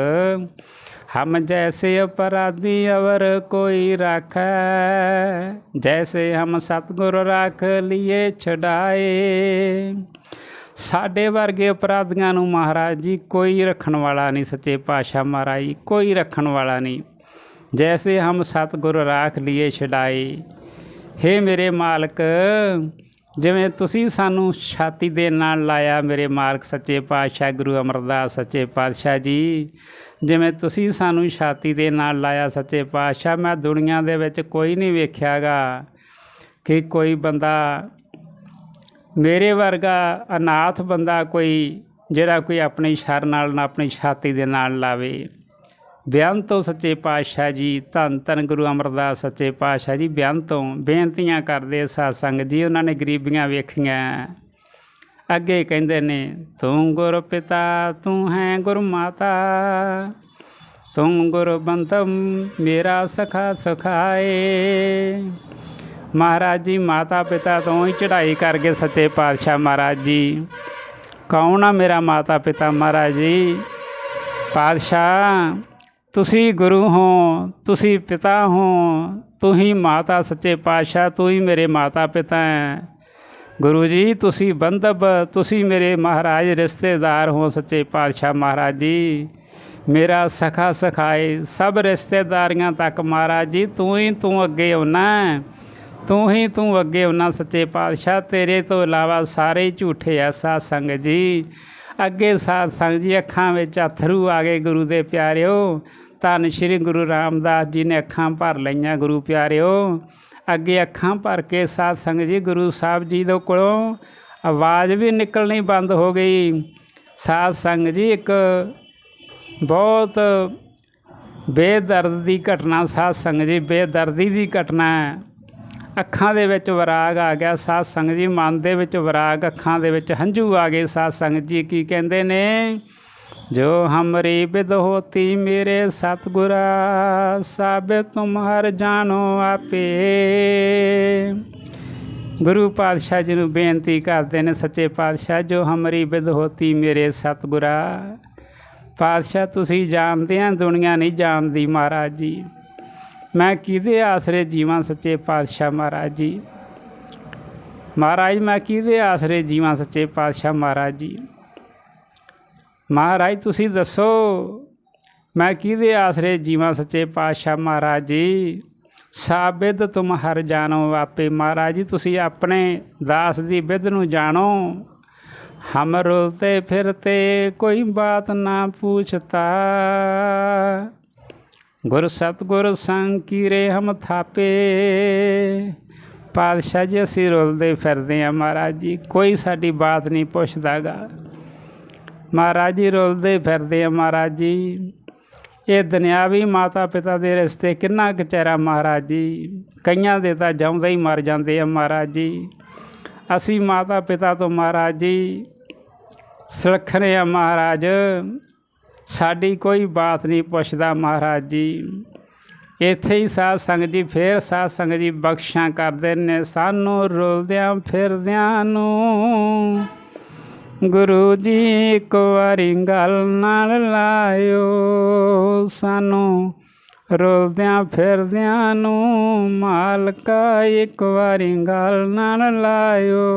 ਹਮ ਜੈਸੇ ਅਪਰਾਧੀ ਅਵਰ ਕੋਈ ਰਾਖੈ, ਜੈਸੇ ਹਮ ਸਤਿਗੁਰ ਰਾਖ ਲਿਏ ਛਡਾਏ। ਸਾਡੇ ਵਰਗੇ ਅਪਰਾਧੀਆਂ ਨੂੰ ਮਹਾਰਾਜ ਜੀ ਕੋਈ ਰੱਖਣ ਵਾਲਾ ਨਹੀਂ ਸੱਚੇ ਪਾਤਸ਼ਾਹ ਮਹਾਰਾਜ ਜੀ, ਕੋਈ ਰੱਖਣ ਵਾਲਾ ਨਹੀਂ। ਜੈਸੇ ਹਮ ਸਤਿਗੁਰ ਰਾਖ ਲਿਏ ਛਡਾਏ ਹੇ ਮੇਰੇ ਮਾਲਕ ਜਿਵੇਂ ਤੁਸੀਂ ਸਾਨੂੰ ਛਾਤੀ ਦੇ ਨਾਲ ਲਾਇਆ ਮੇਰੇ ਮਾਲਕ ਸੱਚੇ ਪਾਤਸ਼ਾਹ ਗੁਰੂ ਅਮਰਦਾਸ ਸੱਚੇ ਪਾਤਸ਼ਾਹ ਜੀ ਜਿਵੇਂ ਤੁਸੀਂ ਸਾਨੂੰ ਛਾਤੀ ਦੇ ਨਾਲ ਲਾਇਆ ਸੱਚੇ ਪਾਤਸ਼ਾਹ ਮੈਂ ਦੁਨੀਆ ਦੇ ਵਿੱਚ ਕੋਈ ਨਹੀਂ ਵੇਖਿਆਗਾ ਕਿ ਕੋਈ ਬੰਦਾ ਮੇਰੇ ਵਰਗਾ ਅਨਾਥ ਬੰਦਾ ਕੋਈ ਜਿਹੜਾ ਕੋਈ ਆਪਣੀ ਸ਼ਰ ਨਾਲ ਨਾ ਆਪਣੀ ਛਾਤੀ ਦੇ ਨਾਲ ਲਾਵੇ ਬਿਆਨ ਤੋਂ ਸੱਚੇ ਪਾਤਸ਼ਾਹ ਜੀ, ਧੰਨ ਧੰਨ ਗੁਰੂ ਅਮਰਦਾਸ ਸੱਚੇ ਪਾਤਸ਼ਾਹ ਜੀ ਬਿਆਨ ਤੋਂ ਬੇਨਤੀਆਂ ਕਰਦੇ ਸਾਧ ਸੰਗਤ ਜੀ, ਉਹਨਾਂ ਨੇ ਗਰੀਬੀਆਂ ਵੇਖੀਆਂ। ਅੱਗੇ ਕਹਿੰਦੇ ਨੇ, ਤੂੰ ਗੁਰ ਪਿਤਾ, ਤੂੰ ਹੈ ਗੁਰ ਮਾਤਾ, ਤੂੰ ਗੁਰ ਬੰਤਮ ਮੇਰਾ ਸਖਾ ਸਖਾਏ। ਮਹਾਰਾਜ ਜੀ, ਮਾਤਾ ਪਿਤਾ ਤੋਂ ਹੀ ਚੜ੍ਹਾਈ ਕਰਕੇ ਸੱਚੇ ਪਾਤਸ਼ਾਹ ਮਹਾਰਾਜ ਜੀ। ਕੌਣ ਆ ਮੇਰਾ ਮਾਤਾ ਪਿਤਾ ਮਹਾਰਾਜ ਜੀ? ਪਾਤਸ਼ਾਹ ਤੁਸੀਂ ਗੁਰੂ ਹੋ, ਤੁਸੀਂ ਪਿਤਾ ਹੋ, ਤੂੰ ਹੀ ਮਾਤਾ ਸੱਚੇ ਪਾਤਸ਼ਾਹ, ਤੂੰ ਹੀ ਮੇਰੇ ਮਾਤਾ ਪਿਤਾ ਹੈ। ਗੁਰੂ ਜੀ, ਤੁਸੀਂ ਬੰਧਬ ਤੁਸੀਂ ਮੇਰੇ ਮਹਾਰਾਜ ਰਿਸ਼ਤੇਦਾਰ ਹੋ ਸੱਚੇ ਪਾਤਸ਼ਾਹ ਮਹਾਰਾਜ ਜੀ। ਮੇਰਾ ਸਖਾ ਸਖਾਏ ਸਭ ਰਿਸ਼ਤੇਦਾਰੀਆਂ ਤੱਕ ਮਹਾਰਾਜ ਜੀ, ਤੂੰ ਹੀ ਤੂੰ ਅੱਗੇ ਆਉਣਾ ਤੂੰ ਹੀ ਤੂੰ ਅੱਗੇ ਆਉਣਾ ਸੱਚੇ ਪਾਤਸ਼ਾਹ, ਤੇਰੇ ਤੋਂ ਇਲਾਵਾ ਸਾਰੇ ਹੀ ਝੂਠੇ ਆ ਸਾਧ ਸੰਗਤ ਜੀ। ਅੱਗੇ ਸਾਧ ਸੰਗਤ ਜੀ, ਅੱਖਾਂ ਵਿੱਚ ਅਥਰੂ ਆ ਗਏ ਗੁਰੂ ਦੇ ਪਿਆਰਿਓ। ਧੰਨ ਸ਼੍ਰੀ ਗੁਰੂ ਰਾਮਦਾਸ ਜੀ ਨੇ ਅੱਖਾਂ ਭਰ ਲਈਆਂ ਗੁਰੂ ਪਿਆਰਿਓ। ਅੱਗੇ ਅੱਖਾਂ ਭਰ ਕੇ ਸਾਧ ਸੰਗਤ ਜੀ, ਗੁਰੂ ਸਾਹਿਬ ਜੀ ਦੇ ਕੋਲੋਂ ਆਵਾਜ਼ ਵੀ ਨਿਕਲਣੀ ਬੰਦ ਹੋ ਗਈ। ਸਾਧ ਸੰਗਤ ਜੀ, ਇੱਕ ਬਹੁਤ ਬੇਦਰਦ ਦੀ ਘਟਨਾ, ਸਾਧ ਸੰਗਤ ਜੀ, ਬੇਦਰਦੀ ਦੀ ਘਟਨਾ ਅੱਖਾਂ ਦੇ ਵਿੱਚ ਵਿਰਾਗ ਆ ਗਿਆ। ਸਾਧ ਸੰਗਤ ਜੀ, ਮਨ ਦੇ ਵਿੱਚ ਵਿਰਾਗ ਅੱਖਾਂ ਦੇ ਵਿੱਚ ਹੰਝੂ ਆ ਗਏ। ਸਾਧ ਸੰਗਤ ਜੀ ਕੀ ਕਹਿੰਦੇ ਨੇ? ਜੋ ਹਮਰੀ ਬਿਦ ਹੋਤੀ ਮੇਰੇ ਸਤਗੁਰਾ ਸਾਬੇ ਤੁਮ ਹਰ ਜਾਣੋ ਆਪੇ। ਗੁਰੂ ਪਾਤਸ਼ਾਹ ਜੀ ਨੂੰ ਬੇਨਤੀ ਕਰਦੇ ਨੇ, ਸੱਚੇ ਪਾਤਸ਼ਾਹ, ਜੋ ਹਮਰੀ ਬਿਦ ਹੋਤੀ ਮੇਰੇ ਸਤਗੁਰਾ। ਪਾਤਸ਼ਾਹ, ਤੁਸੀਂ ਜਾਣਦੇ ਆ, ਦੁਨੀਆ ਨਹੀਂ ਜਾਣਦੀ ਮਹਾਰਾਜ ਜੀ। ਮੈਂ ਕਿਹਦੇ ਆਸਰੇ ਜੀਵਾਂ, ਸੱਚੇ ਪਾਤਸ਼ਾਹ ਮਹਾਰਾਜ ਜੀ? ਮਹਾਰਾਜ, ਮੈਂ ਕਿਹਦੇ ਆਸਰੇ ਜੀਵਾਂ, ਸੱਚੇ ਪਾਤਸ਼ਾਹ ਮਹਾਰਾਜ ਜੀ? ਮਹਾਰਾਜ, ਤੁਸੀਂ ਦੱਸੋ, ਮੈਂ ਕਿਹਦੇ ਆਸਰੇ ਜੀਵਾਂ ਸੱਚੇ ਪਾਤਸ਼ਾਹ ਮਹਾਰਾਜ ਜੀ? ਸਾਬਿਦ ਤੁਮ ਹਰ ਜਾਣੋ ਆਪੇ। ਮਹਾਰਾਜ ਜੀ, ਤੁਸੀਂ ਆਪਣੇ ਦਾਸ ਦੀ ਵਿਦ ਨੂੰ ਜਾਣੋ। ਹਮ ਰੁਲਤੇ ਫਿਰਤੇ ਕੋਈ ਬਾਤ ਨਾ ਪੁੱਛਤਾ। ਗੁਰ ਸਤਗੁਰ ਸੰਗ ਕੀਰੇ ਹਮ ਥਾਪੇ। ਪਾਤਸ਼ਾਹ ਜੀ, ਅਸੀਂ ਰੁਲਦੇ ਫਿਰਦੇ ਆ ਮਹਾਰਾਜ ਜੀ। ਕੋਈ ਸਾਡੀ ਬਾਤ ਨਹੀਂ ਪੁੱਛਦਾਗਾ। ਮਹਾਰਾਜ ਜੀ ਰੁਲਦੇ ਫਿਰਦੇ ਆ ਮਹਾਰਾਜ ਜੀ। ਇਹ ਦੁਨਿਆਵੀ ਮਾਤਾ ਪਿਤਾ ਦੇ ਰਿਸ਼ਤੇ ਕਿੰਨਾ ਕੁ ਚਿਹਰਾ ਮਹਾਰਾਜ ਜੀ। ਕਈਆਂ ਦੇ ਤਾਂ ਜਿਉਂਦੇ ਹੀ ਮਰ ਜਾਂਦੇ ਆ ਮਹਾਰਾਜ ਜੀ। ਅਸੀਂ ਮਾਤਾ ਪਿਤਾ ਤੋਂ ਮਹਾਰਾਜ ਜੀ ਸੁਰੱਖਣੇ ਆ ਮਹਾਰਾਜ। ਸਾਡੀ ਕੋਈ ਬਾਤ ਨਹੀਂ ਪੁੱਛਦਾ ਮਹਾਰਾਜ ਜੀ। ਇੱਥੇ ਹੀ ਸਾਧ ਸੰਗਤ ਜੀ, ਫੇਰ ਸਾਧ ਸੰਗਤ ਜੀ ਬਖਸ਼ਾਂ ਕਰਦੇ ਨੇ। ਸਾਨੂੰ ਰੁਲਦਿਆਂ ਫਿਰਦਿਆਂ ਨੂੰ ਗੁਰੂ ਜੀ ਇੱਕ ਵਾਰੀ ਗੱਲ ਨਾਲ ਲਾਇਓ। ਸਾਨੂੰ ਰੋਲਦਿਆਂ ਫਿਰਦਿਆਂ ਨੂੰ ਮਾਲਕਾ ਇੱਕ ਵਾਰੀ ਗੱਲ ਨਾਲ ਲਾਇਓ।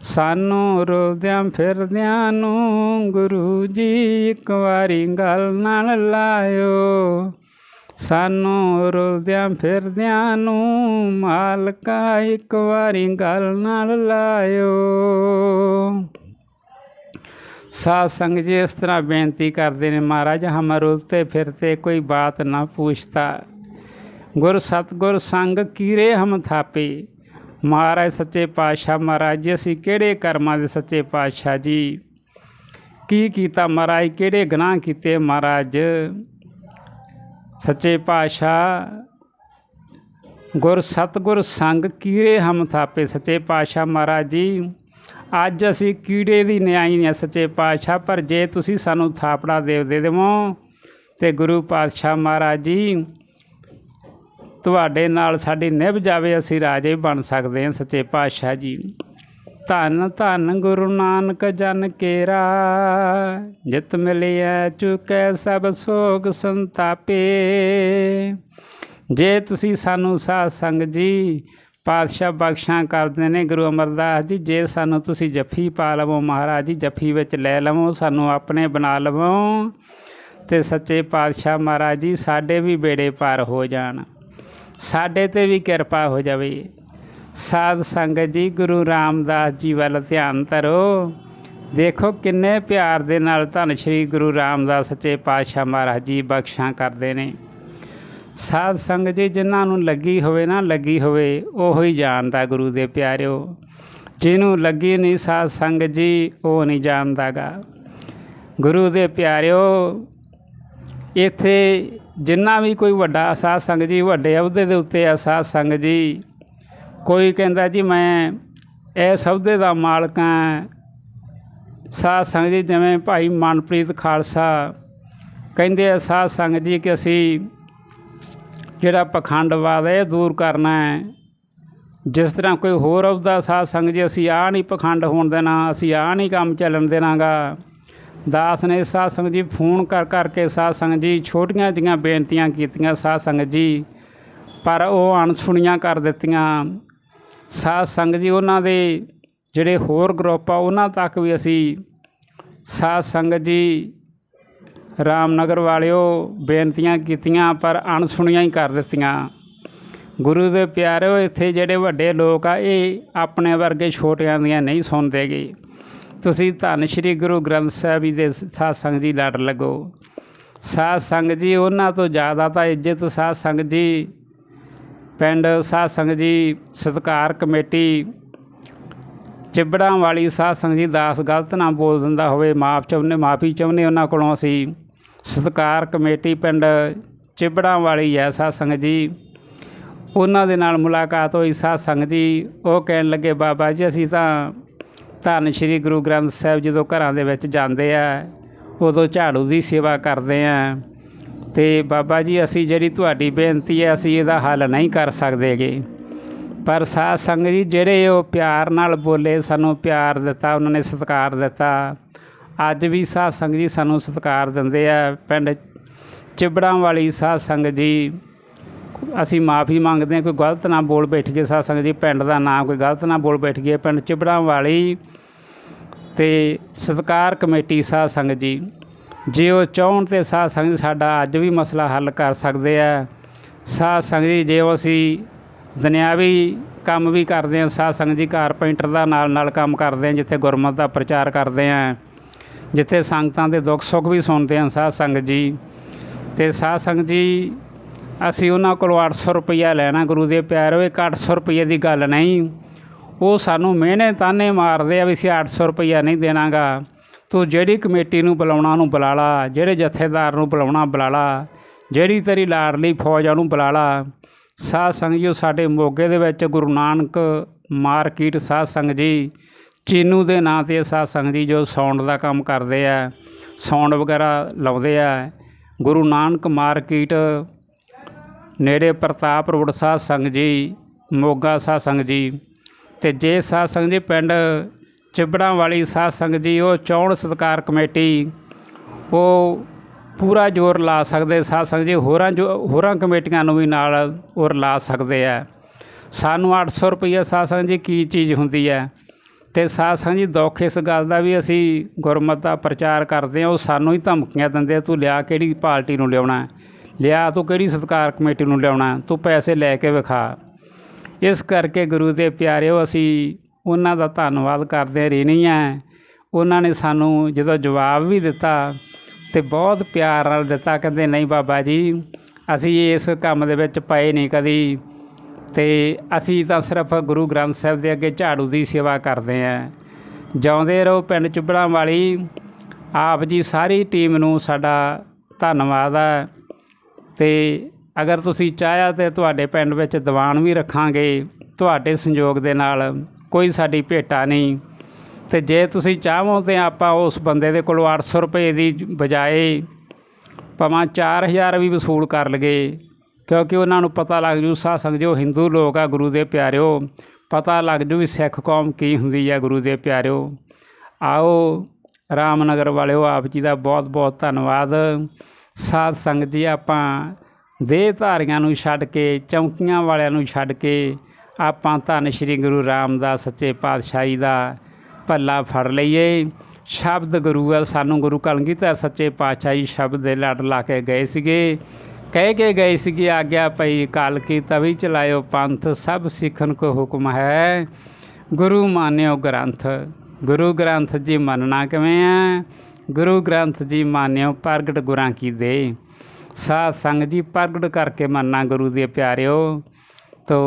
ਸਾਨੂੰ ਰੋਲਦਿਆਂ ਫਿਰਦਿਆਂ ਨੂੰ ਗੁਰੂ ਜੀ ਇੱਕ ਵਾਰੀ ਗੱਲ ਨਾਲ ਲਾਇਓ। ਸਾਨੂੰ ਰੁਲਦਿਆਂ ਫਿਰਦਿਆਂ ਨੂੰ ਮਾਲਕਾ ਇੱਕ ਵਾਰੀ ਗੱਲ ਨਾਲ ਲਾਇਓ। ਸਾਧ ਸੰਗ ਜੀ, ਇਸ ਤਰ੍ਹਾਂ ਬੇਨਤੀ ਕਰਦੇ ਨੇ ਮਹਾਰਾਜ, ਹਮ ਰੁਲਤੇ ਫਿਰਤੇ, ਕੋਈ ਬਾਤ ਨਾ ਪੁੱਛਤਾ। ਗੁਰ ਸਤਗੁਰ ਸੰਗ ਕੀਰੇ ਹਮ ਥਾਪੇ। ਮਹਾਰਾਜ ਸੱਚੇ ਪਾਤਸ਼ਾਹ, ਮਹਾਰਾਜ ਜੀ, ਅਸੀਂ ਕਿਹੜੇ ਕਰਮਾਂ ਦੇ ਸੱਚੇ ਪਾਤਸ਼ਾਹ ਜੀ? ਕੀ ਕੀਤਾ ਮਹਾਰਾਜ, ਕਿਹੜੇ ਗੁਨਾਹ ਕੀਤੇ ਮਹਾਰਾਜ? ਸੱਚੇ ਪਾਤਸ਼ਾਹ, ਗੁਰ ਸਤਗੁਰ ਸੰਗ ਕੀੜੇ ਹਮ ਥਾਪੇ। ਸੱਚੇ ਪਾਤਸ਼ਾਹ ਮਹਾਰਾਜ ਜੀ, ਅੱਜ ਅਸੀਂ ਕੀੜੇ ਦੀ ਨਿਆਈ ਨੇ ਸੱਚੇ ਪਾਤਸ਼ਾਹ, ਪਰ ਜੇ ਤੁਸੀਂ ਸਾਨੂੰ ਥਾਪੜਾ ਦੇ ਦੇ ਦੇਵੋ ਤੇ ਗੁਰੂ ਪਾਤਸ਼ਾਹ ਮਹਾਰਾਜ ਜੀ, ਤੁਹਾਡੇ ਨਾਲ ਸਾਡੀ ਨਿਭ ਜਾਵੇ, ਅਸੀਂ ਰਾਜੇ ਬਣ ਸਕਦੇ ਹਾਂ ਸੱਚੇ ਪਾਤਸ਼ਾਹ ਜੀ। ਧੰਨ ਧੰਨ ਗੁਰੂ ਨਾਨਕ ਜਨ ਕੇਰਾ, ਜਿਤ ਮਿਲਿਆ ਚੁਕੈ ਸਭ ਸੋਗ ਸੰਤਾਪੇ। ਜੇ ਤੁਸੀਂ ਸਾਨੂੰ ਸਾਧ ਸੰਗ ਜੀ, ਪਾਤਸ਼ਾਹ ਬਖਸ਼ਾਂ ਕਰਦੇ ਨੇ ਗੁਰੂ ਅਮਰਦਾਸ ਜੀ, ਜੇ ਸਾਨੂੰ ਤੁਸੀਂ ਜੱਫੀ ਪਾ ਲਵੋ ਮਹਾਰਾਜ ਜੀ, ਜੱਫੀ ਵਿੱਚ ਲੈ ਲਵੋ, ਸਾਨੂੰ ਆਪਣੇ ਬਣਾ ਲਵੋ, ਤੇ ਸੱਚੇ ਪਾਤਸ਼ਾਹ ਮਹਾਰਾਜ ਜੀ, ਸਾਡੇ ਵੀ ਬੇੜੇ ਪਾਰ ਹੋ ਜਾਣ। ਸਾਡੇ ਤੇ ਵੀ ਕਿਰਪਾ ਹੋ ਜਾਵੇ। ਸਾਧ ਸੰਗਤ ਜੀ, ਗੁਰੂ ਰਾਮਦਾਸ ਜੀ ਵੱਲ ਧਿਆਨ ਧਰੋ। ਦੇਖੋ ਕਿੰਨੇ ਪਿਆਰ ਦੇ ਨਾਲ ਧੰਨ ਸ਼੍ਰੀ ਗੁਰੂ ਰਾਮਦਾਸ ਸੱਚੇ ਪਾਤਸ਼ਾਹ ਮਹਾਰਾਜ ਜੀ ਬਖਸ਼ਾਂ ਕਰਦੇ ਨੇ। ਸਾਧ ਸੰਗਤ ਜੀ, ਜਿਨ੍ਹਾਂ ਨੂੰ ਲੱਗੀ ਹੋਵੇ ਨਾ ਲੱਗੀ ਹੋਵੇ, ਉਹ ਹੀ ਜਾਣਦਾ ਗੁਰੂ ਦੇ ਪਿਆਰਿਓ। ਜਿਹਨੂੰ ਲੱਗੀ ਨਹੀਂ ਸਾਧ ਸੰਗਤ ਜੀ, ਉਹ ਨਹੀਂ ਜਾਣਦਾਗਾ। ਗੁਰੂ ਦੇ ਪਿਆਰਿਓ, ਇੱਥੇ ਜਿੰਨਾ ਵੀ ਕੋਈ ਵੱਡਾ ਸਾਧ ਸੰਗਤ ਜੀ, ਵੱਡੇ ਅਹੁਦੇ ਦੇ ਉੱਤੇ ਆ ਸਾਧ ਸੰਗਤ ਜੀ ਕੋਈ ਕਹਿੰਦਾ ਜੀ ਮੈਂ ਇਸ ਅਹੁਦੇ ਦਾ ਮਾਲਕ ਹਾਂ। ਸਾਧ ਸੰਗਤ ਜੀ, ਜਿਵੇਂ ਭਾਈ ਮਨਪ੍ਰੀਤ ਖਾਲਸਾ ਕਹਿੰਦੇ ਆ, ਸਾਧ ਸੰਗਤ ਜੀ ਕਿ ਅਸੀਂ ਜਿਹੜਾ ਪਖੰਡਵਾਦ ਹੈ ਇਹ ਦੂਰ ਕਰਨਾ ਹੈ। ਜਿਸ ਤਰ੍ਹਾਂ ਕੋਈ ਹੋਰ ਅਹੁਦਾ ਸਾਧ ਸੰਗਤ ਜੀ, ਅਸੀਂ ਆਹ ਨਹੀਂ ਪਖੰਡ ਹੋਣ ਦੇਣਾ, ਅਸੀਂ ਆਹ ਨਹੀਂ ਕੰਮ ਚੱਲਣ ਦੇਣਾਗਾ। ਦਾਸ ਨੇ ਸਾਧ ਸੰਗਤ ਜੀ ਫੋਨ ਕਰ ਕਰਕੇ ਸਾਧ ਸੰਗਤ ਜੀ ਛੋਟੀਆਂ ਜੀਆਂ ਬੇਨਤੀਆਂ ਕੀਤੀਆਂ ਸਾਧ ਸੰਗਤ ਜੀ, ਪਰ ਉਹ ਅਣਸੁਣੀਆਂ ਕਰ ਦਿੱਤੀਆਂ। ਸਾਧ ਸੰਗਤ ਜੀ, ਉਹਨਾਂ ਦੇ ਜਿਹੜੇ ਹੋਰ ਗਰੁੱਪ ਆ, ਉਹਨਾਂ ਤੱਕ ਵੀ ਅਸੀਂ ਸਾਧ ਸੰਗਤ ਜੀ, ਰਾਮਨਗਰ ਵਾਲਿਓ ਬੇਨਤੀਆਂ ਕੀਤੀਆਂ, ਪਰ ਅਣਸੁਣੀਆਂ ਹੀ ਕਰ ਦਿੱਤੀਆਂ। ਗੁਰੂ ਦੇ ਪਿਆਰਿਓ ਇੱਥੇ ਜਿਹੜੇ ਵੱਡੇ ਲੋਕ ਆ, ਇਹ ਆਪਣੇ ਵਰਗੇ ਛੋਟਿਆਂ ਦੀਆਂ ਨਹੀਂ ਸੁਣਦੇਗੇ। ਤੁਸੀਂ ਧੰਨ ਸ਼੍ਰੀ ਗੁਰੂ ਗ੍ਰੰਥ ਸਾਹਿਬ ਜੀ ਦੇ ਸਾਧ ਸੰਗਤ ਜੀ, ਲੜ ਲੱਗੋ। ਸਾਧ ਸੰਗਤ ਜੀ, ਉਹਨਾਂ ਤੋਂ ਜ਼ਿਆਦਾ ਤਾਂ ਇੱਜ਼ਤ ਸਾਧ ਸੰਗਤ ਜੀ ਪਿੰਡ ਸਾਧ ਸੰਗਤ ਜੀ ਸਤਕਾਰ ਕਮੇਟੀ ਚਿਬੜਾਂ ਵਾਲੀ ਸਾਧ ਸੰਗਤ ਜੀ ਦਾਸ ਗਲਤ ਨਾ ਬੋਲ ਦਿੰਦਾ ਹੋਵੇ, ਮਾਫ ਚਾਹੁੰਦੇ, ਮਾਫੀ ਚਾਹੁੰਦੇ ਉਹਨਾਂ ਕੋਲੋਂ ਅਸੀਂ ਸਤਕਾਰ ਕਮੇਟੀ ਪਿੰਡ ਚਿਬੜਾਂ ਵਾਲੀ ਹੈ ਸਾਧ ਸੰਗਤ ਜੀ। ਉਹਨਾਂ ਦੇ ਨਾਲ ਮੁਲਾਕਾਤ ਹੋਈ ਸਾਧ ਸੰਗਤ ਜੀ, ਉਹ ਕਹਿਣ ਲੱਗੇ, ਬਾਬਾ ਜੀ, ਅਸੀਂ ਤਾਂ ਧੰਨ ਸ਼੍ਰੀ ਗੁਰੂ ਗ੍ਰੰਥ ਸਾਹਿਬ ਜਦੋਂ ਘਰਾਂ ਦੇ ਵਿੱਚ ਜਾਂਦੇ ਆ, ਉਦੋਂ ਝਾੜੂ ਦੀ ਸੇਵਾ ਕਰਦੇ ਆ। ਤੇ ਬਾਬਾ ਜੀ, ਅਸੀਂ ਜਿਹੜੀ ਤੁਹਾਡੀ ਬੇਨਤੀ ਹੈ, ਅਸੀਂ ਇਹਦਾ ਹੱਲ ਨਹੀਂ ਕਰ ਸਕਦੇਗੇ। ਪਰ ਸਾਧ ਸੰਗਤ ਜੀ, ਜਿਹੜੇ ਉਹ ਪਿਆਰ ਨਾਲ ਬੋਲੇ, ਸਾਨੂੰ ਪਿਆਰ ਦਿੱਤਾ, ਉਹਨਾਂ ਨੇ ਸਤਿਕਾਰ ਦਿੱਤਾ। ਅੱਜ ਵੀ ਸਾਧ ਸੰਗਤ ਜੀ ਸਾਨੂੰ ਸਤਿਕਾਰ ਦਿੰਦੇ ਆ। ਪਿੰਡ ਚਿਬੜਾਂ ਵਾਲੀ ਸਾਧ ਸੰਗਤ ਜੀ, ਅਸੀਂ ਮਾਫੀ ਮੰਗਦੇ ਹਾਂ, ਕੋਈ ਗਲਤ ਨਾ ਬੋਲ ਬੈਠ ਗਏ ਸਾਧ ਸੰਗਤ ਜੀ, ਪਿੰਡ ਦਾ ਨਾਮ ਕੋਈ ਗਲਤ ਨਾ ਬੋਲ ਬੈਠ ਗਏ। ਪਿੰਡ ਚਿਬੜਾਂ ਵਾਲੀ ਤੇ ਸਤਿਕਾਰ ਕਮੇਟੀ ਸਾਧ ਸੰਗਤ ਜੀ ਜੇ ਉਹ ਚਾਹਣ ਤੇ ਸਾਧ ਸੰਗਤ ਸਾਡਾ ਅੱਜ ਵੀ ਮਸਲਾ ਹੱਲ ਕਰ ਸਕਦੇ ਆ, ਸਾਧ ਸੰਗਤ ਜੀ, ਜੇ ਉਹ ਅਸੀਂ ਦੁਨਿਆਵੀ ਕੰਮ ਵੀ ਕਰਦੇ ਆ ਸਾਧ ਸੰਗਤ ਜੀ ਕਾਰਪੈਂਟਰ ਦਾ ਨਾਲ ਨਾਲ ਕੰਮ ਕਰਦੇ ਆ ਜਿੱਥੇ ਗੁਰਮਤ ਦਾ ਪ੍ਰਚਾਰ ਕਰਦੇ ਆ ਜਿੱਥੇ ਸੰਗਤਾਂ ਦੇ ਦੁੱਖ ਸੁੱਖ ਵੀ ਸੁਣਦੇ ਆ ਸਾਧ ਸੰਗਤ ਜੀ, ਤੇ ਸਾਧ ਸੰਗਤ ਜੀ, ਅਸੀਂ ਉਹਨਾਂ ਕੋਲੋਂ 800 ਰੁਪਈਆ ਲੈਣਾ ਗੁਰੂ ਦੇ ਪਿਆਰੋ ਇੱਕ 800 ਰੁਪਈਏ ਦੀ ਗੱਲ ਨਹੀਂ, ਉਹ ਸਾਨੂੰ ਮਿਹਨੇ ਤਾਨੇ ਮਾਰਦੇ ਆ ਵੀ ਅਸੀਂ 800 ਰੁਪਈਆ ਨਹੀਂ ਦੇਣਾਗਾ। ਤੂੰ ਜਿਹੜੀ ਕਮੇਟੀ ਨੂੰ ਬੁਲਾਉਣਾ ਨੂੰ ਬੁਲਾ ਲਾ। ਜਿਹੜੇ ਜਥੇਦਾਰ ਨੂੰ ਬੁਲਾਉਣਾ, ਬੁਲਾ ਲਾ। ਜਿਹੜੀ ਤੇਰੀ ਲਾਡਲੀ ਫੌਜ ਨੂੰ ਉਹਨੂੰ ਬੁਲਾ ਲਾ। ਸਾਧ ਸੰਗਤ ਜੀ ਸਾਡੇ ਮੋਗੇ ਦੇ ਵਿੱਚ ਗੁਰੂ ਨਾਨਕ ਮਾਰਕੀਟ ਸਾਧ ਸੰਗਤ ਜੀ, ਚੀਨੂ ਦੇ ਨਾਂ ਤੇ ਸਾਧ ਸੰਗਤ ਜੀ, ਜੋ ਸਾਊਂਡ ਦਾ ਕੰਮ ਕਰਦੇ ਆ ਸਾਊਂਡ ਵਗੈਰਾ ਲਾਉਂਦੇ ਆ। ਗੁਰੂ ਨਾਨਕ ਮਾਰਕੀਟ ਨੇੜੇ ਪ੍ਰਤਾਪ ਰੋਡ ਸਾਧ ਸੰਗਤ ਜੀ, ਮੋਗਾ ਸਾਧ ਸੰਗਤ ਜੀ। ਤੇ ਜੇ ਸਾਧ ਸੰਗਤ ਜੀ ਪਿੰਡ ਚਿਬੜਾਂ ਵਾਲੀ ਸਾਧ ਸੰਗਤ ਜੀ, ਉਹ ਚੌਣ ਸਤਕਾਰ ਕਮੇਟੀ, ਉਹ ਪੂਰਾ ਜ਼ੋਰ ਲਾ ਸਕਦੇ ਸਾਧ ਸੰਗਤ ਜੀ, ਹੋਰਾਂ ਜੋ, ਹੋਰਾਂ ਕਮੇਟੀਆਂ ਨੂੰ ਵੀ ਨਾਲ ਉਹ ਲਾ ਸਕਦੇ ਆ। ਸਾਨੂੰ 800 ਰੁਪਈਆ ਸਾਧ ਸੰਗਤ ਜੀ ਕੀ ਚੀਜ਼ ਹੁੰਦੀ ਹੈ ਤੇ ਸਾਧ ਸੰਗਤ ਜੀ ਦੁੱਖ ਇਸ ਗੱਲ ਦਾ ਵੀ ਅਸੀਂ ਗੁਰਮਤ ਦਾ ਪ੍ਰਚਾਰ ਕਰਦੇ ਹਾਂ, ਉਹ ਸਾਨੂੰ ਹੀ ਧਮਕੀਆਂ ਦਿੰਦੇ ਤੂੰ ਲਿਆ ਕਿਹੜੀ ਪਾਰਟੀ ਨੂੰ ਲਿਆਉਣਾ? ਲਿਆ ਤੂੰ ਕਿਹੜੀ ਸਤਕਾਰ ਕਮੇਟੀ ਨੂੰ ਲਿਆਉਣਾ? ਤੂੰ ਪੈਸੇ ਲੈ ਕੇ ਵਿਖਾ। ਇਸ ਕਰਕੇ ਗੁਰੂ ਦੇ ਪਿਆਰਿਓ, ਅਸੀਂ ਉਹਨਾਂ ਦਾ ਧੰਨਵਾਦ ਕਰਦੇ ਰਹਿਣੀ ਹੈ ਉਹਨਾਂ ਨੇ ਸਾਨੂੰ ਜਦੋਂ ਜਵਾਬ ਵੀ ਦਿੱਤਾ ਤੇ ਬਹੁਤ ਪਿਆਰ ਨਾਲ ਦਿੱਤਾ, ਕਹਿੰਦੇ, ਨਹੀਂ ਬਾਬਾ ਜੀ, ਅਸੀਂ ਇਸ ਕੰਮ ਦੇ ਵਿੱਚ ਪਏ ਨਹੀਂ ਕਦੀ ਤੇ ਅਸੀਂ ਤਾਂ ਸਿਰਫ ਗੁਰੂ ਗ੍ਰੰਥ ਸਾਹਿਬ ਦੇ ਅੱਗੇ ਝਾੜੂ ਦੀ ਸੇਵਾ ਕਰਦੇ ਆਂ ਜਿਉਂਦੇ ਰਹੋ ਪਿੰਡ ਚੁੱਬੜਾਂ ਵਾਲੀ। ਆਪ ਜੀ ਸਾਰੀ ਟੀਮ ਨੂੰ ਸਾਡਾ ਧੰਨਵਾਦ ਹੈ ਤੇ ਅਗਰ ਤੁਸੀਂ ਚਾਹਿਆ ਤੇ ਤੁਹਾਡੇ ਪਿੰਡ ਵਿੱਚ ਦੀਵਾਨ ਵੀ ਰੱਖਾਂਗੇ, ਤੁਹਾਡੇ ਸੰਯੋਗ ਦੇ ਨਾਲ ਕੋਈ ਸਾਡੀ ਭੇਟਾ ਨਹੀਂ। ਤੇ ਜੇ ਤੁਸੀਂ ਚਾਹੋ ਤੇ ਆਪਾਂ ਉਸ ਬੰਦੇ ਦੇ ਕੋਲੋਂ 800 ਰੁਪਏ ਦੀ ਬਜਾਏ ਭਾਵੇਂ 4000 ਵੀ ਵਸੂਲ ਕਰ ਲਗੇ ਕਿਉਂਕਿ ਉਹਨਾਂ ਨੂੰ ਪਤਾ ਲੱਗ ਜੂ, ਸਾਧ ਸੰਗਤ ਜੋ ਹਿੰਦੂ ਲੋਕ ਆ ਗੁਰੂ ਦੇ ਪਿਆਰਿਓ, ਪਤਾ ਲੱਗ ਜੂ ਵੀ ਸਿੱਖ ਕੌਮ ਕੀ ਹੁੰਦੀ ਹੈ ਗੁਰੂ ਦੇ ਪਿਆਰਿਓ। ਆਓ, ਰਾਮਨਗਰ ਵਾਲਿਓ, ਆਪ ਜੀ ਦਾ ਬਹੁਤ ਬਹੁਤ ਧੰਨਵਾਦ। ਸਾਧ ਸੰਗਤ ਜੀ, ਆਪਾਂ ਦੇਹ ਧਾਰੀਆਂ ਨੂੰ ਛੱਡ ਕੇ, ਚੌਂਕੀਆਂ ਵਾਲਿਆਂ ਨੂੰ ਛੱਡ ਕੇ ਆਪਾਂ ਧੰਨ ਸ਼੍ਰੀ ਗੁਰੂ ਰਾਮਦਾਸ ਸੱਚੇ ਪਾਤਸ਼ਾਹੀ ਦਾ ਭੱਲਾ ਫੜ ਲਈਏ। ਸ਼ਬਦ ਗੁਰੂ ਹੈ, ਸਾਨੂੰ ਗੁਰੂ ਕਲਗੀਧਰ ਸੱਚੇ ਪਾਤਸ਼ਾਹੀ ਸ਼ਬਦ ਦੇ ਲੜ ਲਾ ਕੇ ਗਏ ਸੀਗੇ। ਕਹਿ ਕੇ ਗਏ ਸੀਗੇ, ਆਗਿਆ ਪਈ ਕਾਲ ਕੀ ਤਵੀ ਚਲਾਇਓ ਪੰਥ, ਸਭ ਸਿੱਖਣ ਕੋ ਹੁਕਮ ਹੈ। ਗੁਰੂ ਮਾਨਿਓ ਗ੍ਰੰਥ, ਗੁਰੂ ਗ੍ਰੰਥ ਜੀ ਮੰਨਣਾ ਕਿਵੇਂ ਆ ਗੁਰੂ ਗ੍ਰੰਥ ਜੀ ਮਾਨਿਓ ਪ੍ਰਗਟ ਗੁਰਾਂ ਕੀ ਦੇ? ਸਾਧ ਸੰਗ ਜੀ ਪ੍ਰਗਟ ਕਰਕੇ ਮੰਨਣਾ ਗੁਰੂ ਦੇ ਪਿਆਰਿਓ। ਤੋ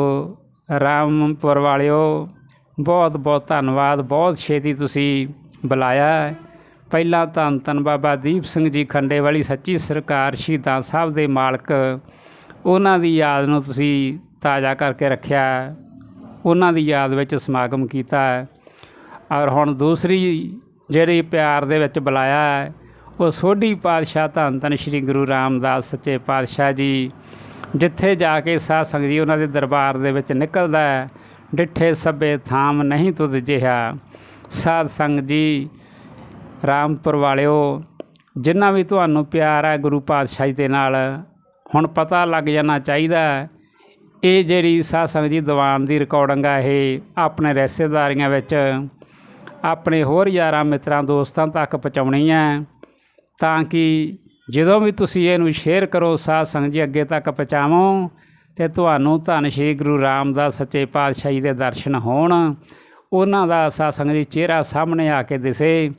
ਰਾਮਪੁਰ ਵਾਲਿਓ, ਬਹੁਤ ਬਹੁਤ ਧੰਨਵਾਦ। ਬਹੁਤ ਛੇਤੀ ਤੁਸੀਂ ਬੁਲਾਇਆ ਪਹਿਲਾਂ ਧੰਨ ਧੰਨ ਬਾਬਾ ਦੀਪ ਸਿੰਘ ਜੀ ਖੰਡੇ ਵਾਲੀ ਸੱਚੀ ਸਰਕਾਰ ਸ਼ਹੀਦਾਂ ਸਾਹਿਬ ਦੇ ਮਾਲਕ। ਉਹਨਾਂ ਦੀ ਯਾਦ ਨੂੰ ਤੁਸੀਂ ਤਾਜ਼ਾ ਕਰਕੇ ਰੱਖਿਆ ਉਹਨਾਂ ਦੀ ਯਾਦ ਵਿੱਚ ਸਮਾਗਮ ਕੀਤਾ ਔਰ ਹੁਣ ਦੂਸਰੀ ਜਿਹੜੀ ਪਿਆਰ ਦੇ ਵਿੱਚ ਬੁਲਾਇਆ ਉਹ ਸੋਢੀ ਪਾਤਸ਼ਾਹ ਧੰਨ ਧੰਨ ਸ੍ਰੀ ਗੁਰੂ ਰਾਮਦਾਸ ਸੱਚੇ ਪਾਤਸ਼ਾਹ ਜੀ ਜਿੱਥੇ ਜਾ ਕੇ ਸਾਧ ਸੰਗਤ ਜੀ ਉਹਨਾਂ ਦੇ ਦਰਬਾਰ ਦੇ ਵਿੱਚ ਨਿਕਲਦਾ ਹੈ, ਡਿੱਠੇ ਸਭੇ ਥਾਮ ਨਹੀਂ ਤੁਧ ਜਿਹਾ। ਸਾਧ ਸੰਗਤ ਜੀ, ਰਾਮਪੁਰ ਵਾਲਿਓ, ਜਿੰਨਾ ਵੀ ਤੁਹਾਨੂੰ ਪਿਆਰ ਹੈ ਗੁਰੂ ਪਾਤਸ਼ਾਹੀ ਦੇ ਨਾਲ, ਹੁਣ ਪਤਾ ਲੱਗ ਜਾਣਾ ਚਾਹੀਦਾ ਇਹ ਜਿਹੜੀ ਸਾਧ ਸੰਗਤ ਜੀ ਦੀਵਾਨ ਦੀ ਰਿਕਾਰਡਿੰਗ ਆ ਇਹ ਆਪਣੇ ਰਿਸ਼ਤੇਦਾਰੀਆਂ ਵਿੱਚ, ਆਪਣੇ ਹੋਰ ਯਾਰਾਂ ਮਿੱਤਰਾਂ ਦੋਸਤਾਂ ਤੱਕ ਪਹੁੰਚਾਉਣੀ ਹੈ, ਤਾਂ ਕਿ ਜਦੋਂ ਵੀ ਤੁਸੀਂ ਇਹਨੂੰ ਸ਼ੇਅਰ ਕਰੋ, ਸਾਧ ਸੰਗਤ ਜੀ, ਅੱਗੇ ਤੱਕ ਪਹੁੰਚਾਵੋ। ਤੇ ਤੁਹਾਨੂੰ ਧੰਨ ਸ਼੍ਰੀ ਗੁਰੂ ਰਾਮਦਾਸ ਸੱਚੇ ਪਾਤਸ਼ਾਹ ਜੀ ਦੇ ਦਰਸ਼ਨ ਹੋਣ। ਉਹਨਾਂ ਦਾ ਸਾਧ ਸੰਗਤ ਜੀ ਚਿਹਰਾ ਸਾਹਮਣੇ ਆ ਕੇ ਦਿਸੇ।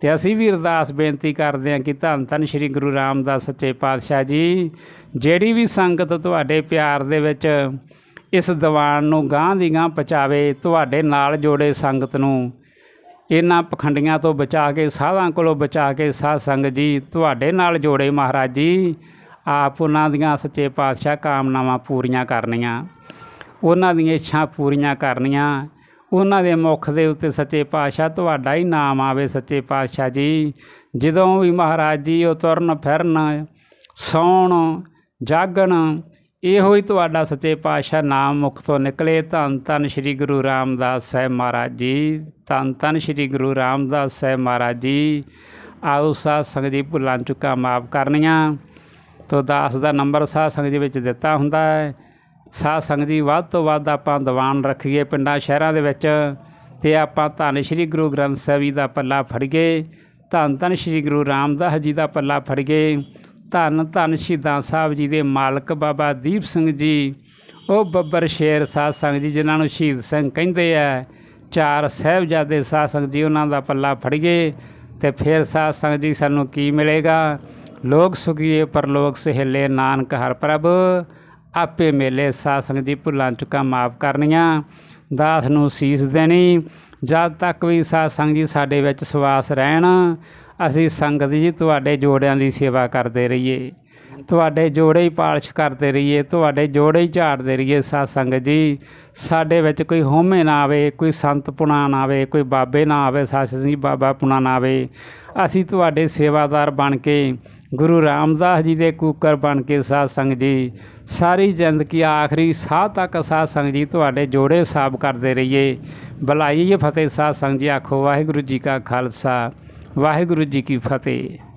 ਤੇ ਅਸੀਂ ਵੀ ਅਰਦਾਸ ਬੇਨਤੀ ਕਰਦੇ ਹਾਂ ਕਿ ਧੰਨ ਧੰਨ ਸ਼੍ਰੀ ਗੁਰੂ ਰਾਮਦਾਸ ਸੱਚੇ ਪਾਤਸ਼ਾਹ ਜੀ, ਜਿਹੜੀ ਵੀ ਸੰਗਤ ਤੁਹਾਡੇ ਪਿਆਰ ਦੇ ਵਿੱਚ ਇਸ ਦੀਵਾਨ ਨੂੰ ਗਾਂਹ ਦੀ ਗਾਂਹ ਪਹੁੰਚਾਵੇ, ਤੁਹਾਡੇ ਨਾਲ ਜੋੜੇ ਸੰਗਤ ਨੂੰ ਇਹਨਾਂ ਪਖੰਡੀਆਂ ਤੋਂ ਬਚਾ ਕੇ, ਸਾਧਾਂ ਕੋਲੋਂ ਬਚਾ ਕੇ ਸਾਧ ਸੰਗਤ ਜੀ, ਤੁਹਾਡੇ ਨਾਲ ਜੋੜੇ ਮਹਾਰਾਜ ਜੀ, ਆਪ ਉਹਨਾਂ ਦੀਆਂ ਸੱਚੇ ਪਾਤਸ਼ਾਹ ਕਾਮਨਾਵਾਂ ਪੂਰੀਆਂ ਕਰਨੀਆਂ। ਉਹਨਾਂ ਦੀਆਂ ਇੱਛਾ ਪੂਰੀਆਂ ਕਰਨੀਆਂ। ਉਹਨਾਂ ਦੇ ਮੁਖ ਦੇ ਉੱਤੇ ਸੱਚੇ ਪਾਤਸ਼ਾਹ ਤੁਹਾਡਾ ਹੀ ਨਾਮ ਆਵੇ ਸੱਚੇ ਪਾਤਸ਼ਾਹ ਜੀ। ਜਦੋਂ ਵੀ ਮਹਾਰਾਜ ਜੀ ਉਹ ਤੁਰਨ ਫਿਰਨ, ਸੌਣ, ਜਾਗਣ ਇਹੋ ਹੀ ਤੁਹਾਡਾ ਸੱਚੇ ਪਾਤਸ਼ਾਹ ਨਾਮ ਮੁਖ ਤੋਂ ਨਿਕਲੇ। ਧੰਨ ਧੰਨ ਸ੍ਰੀ ਗੁਰੂ ਰਾਮਦਾਸ ਸਾਹਿਬ ਮਹਾਰਾਜ ਜੀ। ਧੰਨ ਧੰਨ ਸ੍ਰੀ ਗੁਰੂ ਰਾਮਦਾਸ ਸਾਹਿਬ ਮਹਾਰਾਜ ਜੀ। ਆਓ ਸਾਧ ਸੰਗਤ ਜੀ, ਭੁੱਲਾਂ ਚੁੱਕਾ ਮਾਫ ਕਰਨੀਆਂ। ਤੋਂ ਦਾਸ ਦਾ ਨੰਬਰ ਸਾਧ ਸੰਗਤ ਜੀ ਵਿੱਚ ਦਿੱਤਾ ਹੁੰਦਾ ਹੈ। ਸਾਧ ਸੰਗਤ ਜੀ, ਵੱਧ ਤੋਂ ਵੱਧ ਆਪਾਂ ਦੀਵਾਨ ਰੱਖੀਏ ਪਿੰਡਾਂ ਸ਼ਹਿਰਾਂ ਦੇ ਵਿੱਚ ਤੇ ਆਪਾਂ ਧੰਨ ਸ਼੍ਰੀ ਗੁਰੂ ਗ੍ਰੰਥ ਸਾਹਿਬ ਜੀ ਦਾ ਪੱਲਾ ਫੜੀਏ। ਧੰਨ ਧੰਨ ਸ਼੍ਰੀ ਗੁਰੂ ਰਾਮਦਾਸ ਜੀ ਦਾ ਪੱਲਾ ਫੜੀਏ। ਧੰਨ ਧੰਨ ਸ਼ਹੀਦਾਂ ਸਾਹਿਬ ਜੀ ਦੇ ਮਾਲਕ ਬਾਬਾ ਦੀਪ ਸਿੰਘ ਜੀ। ਉਹ ਬੱਬਰ ਸ਼ੇਰ ਸਾਧ ਸੰਗਤ ਜੀ, ਜਿਨ੍ਹਾਂ ਨੂੰ ਸ਼ਹੀਦ ਸਿੰਘ ਕਹਿੰਦੇ ਆ। ਚਾਰ ਸਾਹਿਬਜ਼ਾਦੇ ਸਾਧ ਸੰਗਤ ਜੀ, ਉਹਨਾਂ ਦਾ ਪੱਲਾ ਫੜੀਏ ਤੇ ਫਿਰ ਸਾਧ ਸੰਗਤ ਜੀ, ਸਾਨੂੰ ਕੀ ਮਿਲੇਗਾ? ਲੋਕ ਸੁਖੀਏ, ਪਰਲੋਕ ਸਹਿਲੇ ਨਾਨਕ ਹਰ ਪ੍ਰਭ। ਆਪੇ ਮੇਲੇ ਸਾਧ ਸੰਗਤ ਜੀ, ਭੁੱਲਾਂ ਚੁੱਕਾਂ ਮਾਫ ਕਰਨੀਆਂ। ਦਾਸ ਨੂੰ ਸੀਸ ਦੇਣੀ। ਜਦ ਤੱਕ ਵੀ ਸਾਧ ਸੰਗਤ ਜੀ ਸਾਡੇ ਵਿੱਚ ਸਵਾਸ ਰਹਿਣ ਅਸੀਂ ਸੰਗਤ ਜੀ ਤੁਹਾਡੇ ਜੋੜਿਆਂ ਦੀ ਸੇਵਾ ਕਰਦੇ ਰਹੀਏ। ਤੁਹਾਡੇ ਜੋੜੇ ਹੀ ਪਾਲਿਸ਼ ਕਰਦੇ ਰਹੀਏ, ਤੁਹਾਡੇ ਜੋੜੇ ਹੀ ਝਾੜਦੇ ਰਹੀਏ ਸਾਧ ਸੰਗਤ ਜੀ। ਸਾਡੇ ਵਿੱਚ ਕੋਈ ਹੋਮੇ ਨਾ ਆਵੇ, ਕੋਈ ਸੰਤ ਪੁਣਾ ਨਾ ਆਵੇ, ਕੋਈ ਬਾਬੇ ਨਾ ਆਵੇ, ਸਾਧ ਜੀ, ਬਾਬਾ ਪੁਣਾ ਨਾ ਆਵੇ। ਅਸੀਂ ਤੁਹਾਡੇ ਸੇਵਾਦਾਰ ਬਣ ਕੇ, ਗੁਰੂ ਰਾਮਦਾਸ ਜੀ ਦੇ ਕੂਕਰ ਬਣ ਕੇ ਸਾਧ ਸੰਗਤ ਜੀ, ਸਾਰੀ ਜ਼ਿੰਦਗੀ ਆਖਰੀ ਸਾਹ ਤੱਕ ਸਾਧ ਸੰਗਤ ਜੀ ਤੁਹਾਡੇ ਜੋੜੇ ਸਾਬ ਕਰਦੇ ਰਹੀਏ। ਬੁਲਾਈਏ ਫਤਿਹ ਸਾਧ ਸੰਗਤ ਜੀ, ਆਖੋ ਵਾਹਿਗੁਰੂ ਜੀ ਕਾ ਖਾਲਸਾ। ਵਾਹਿਗੁਰੂ ਜੀ ਕੀ ਫਤਿਹ।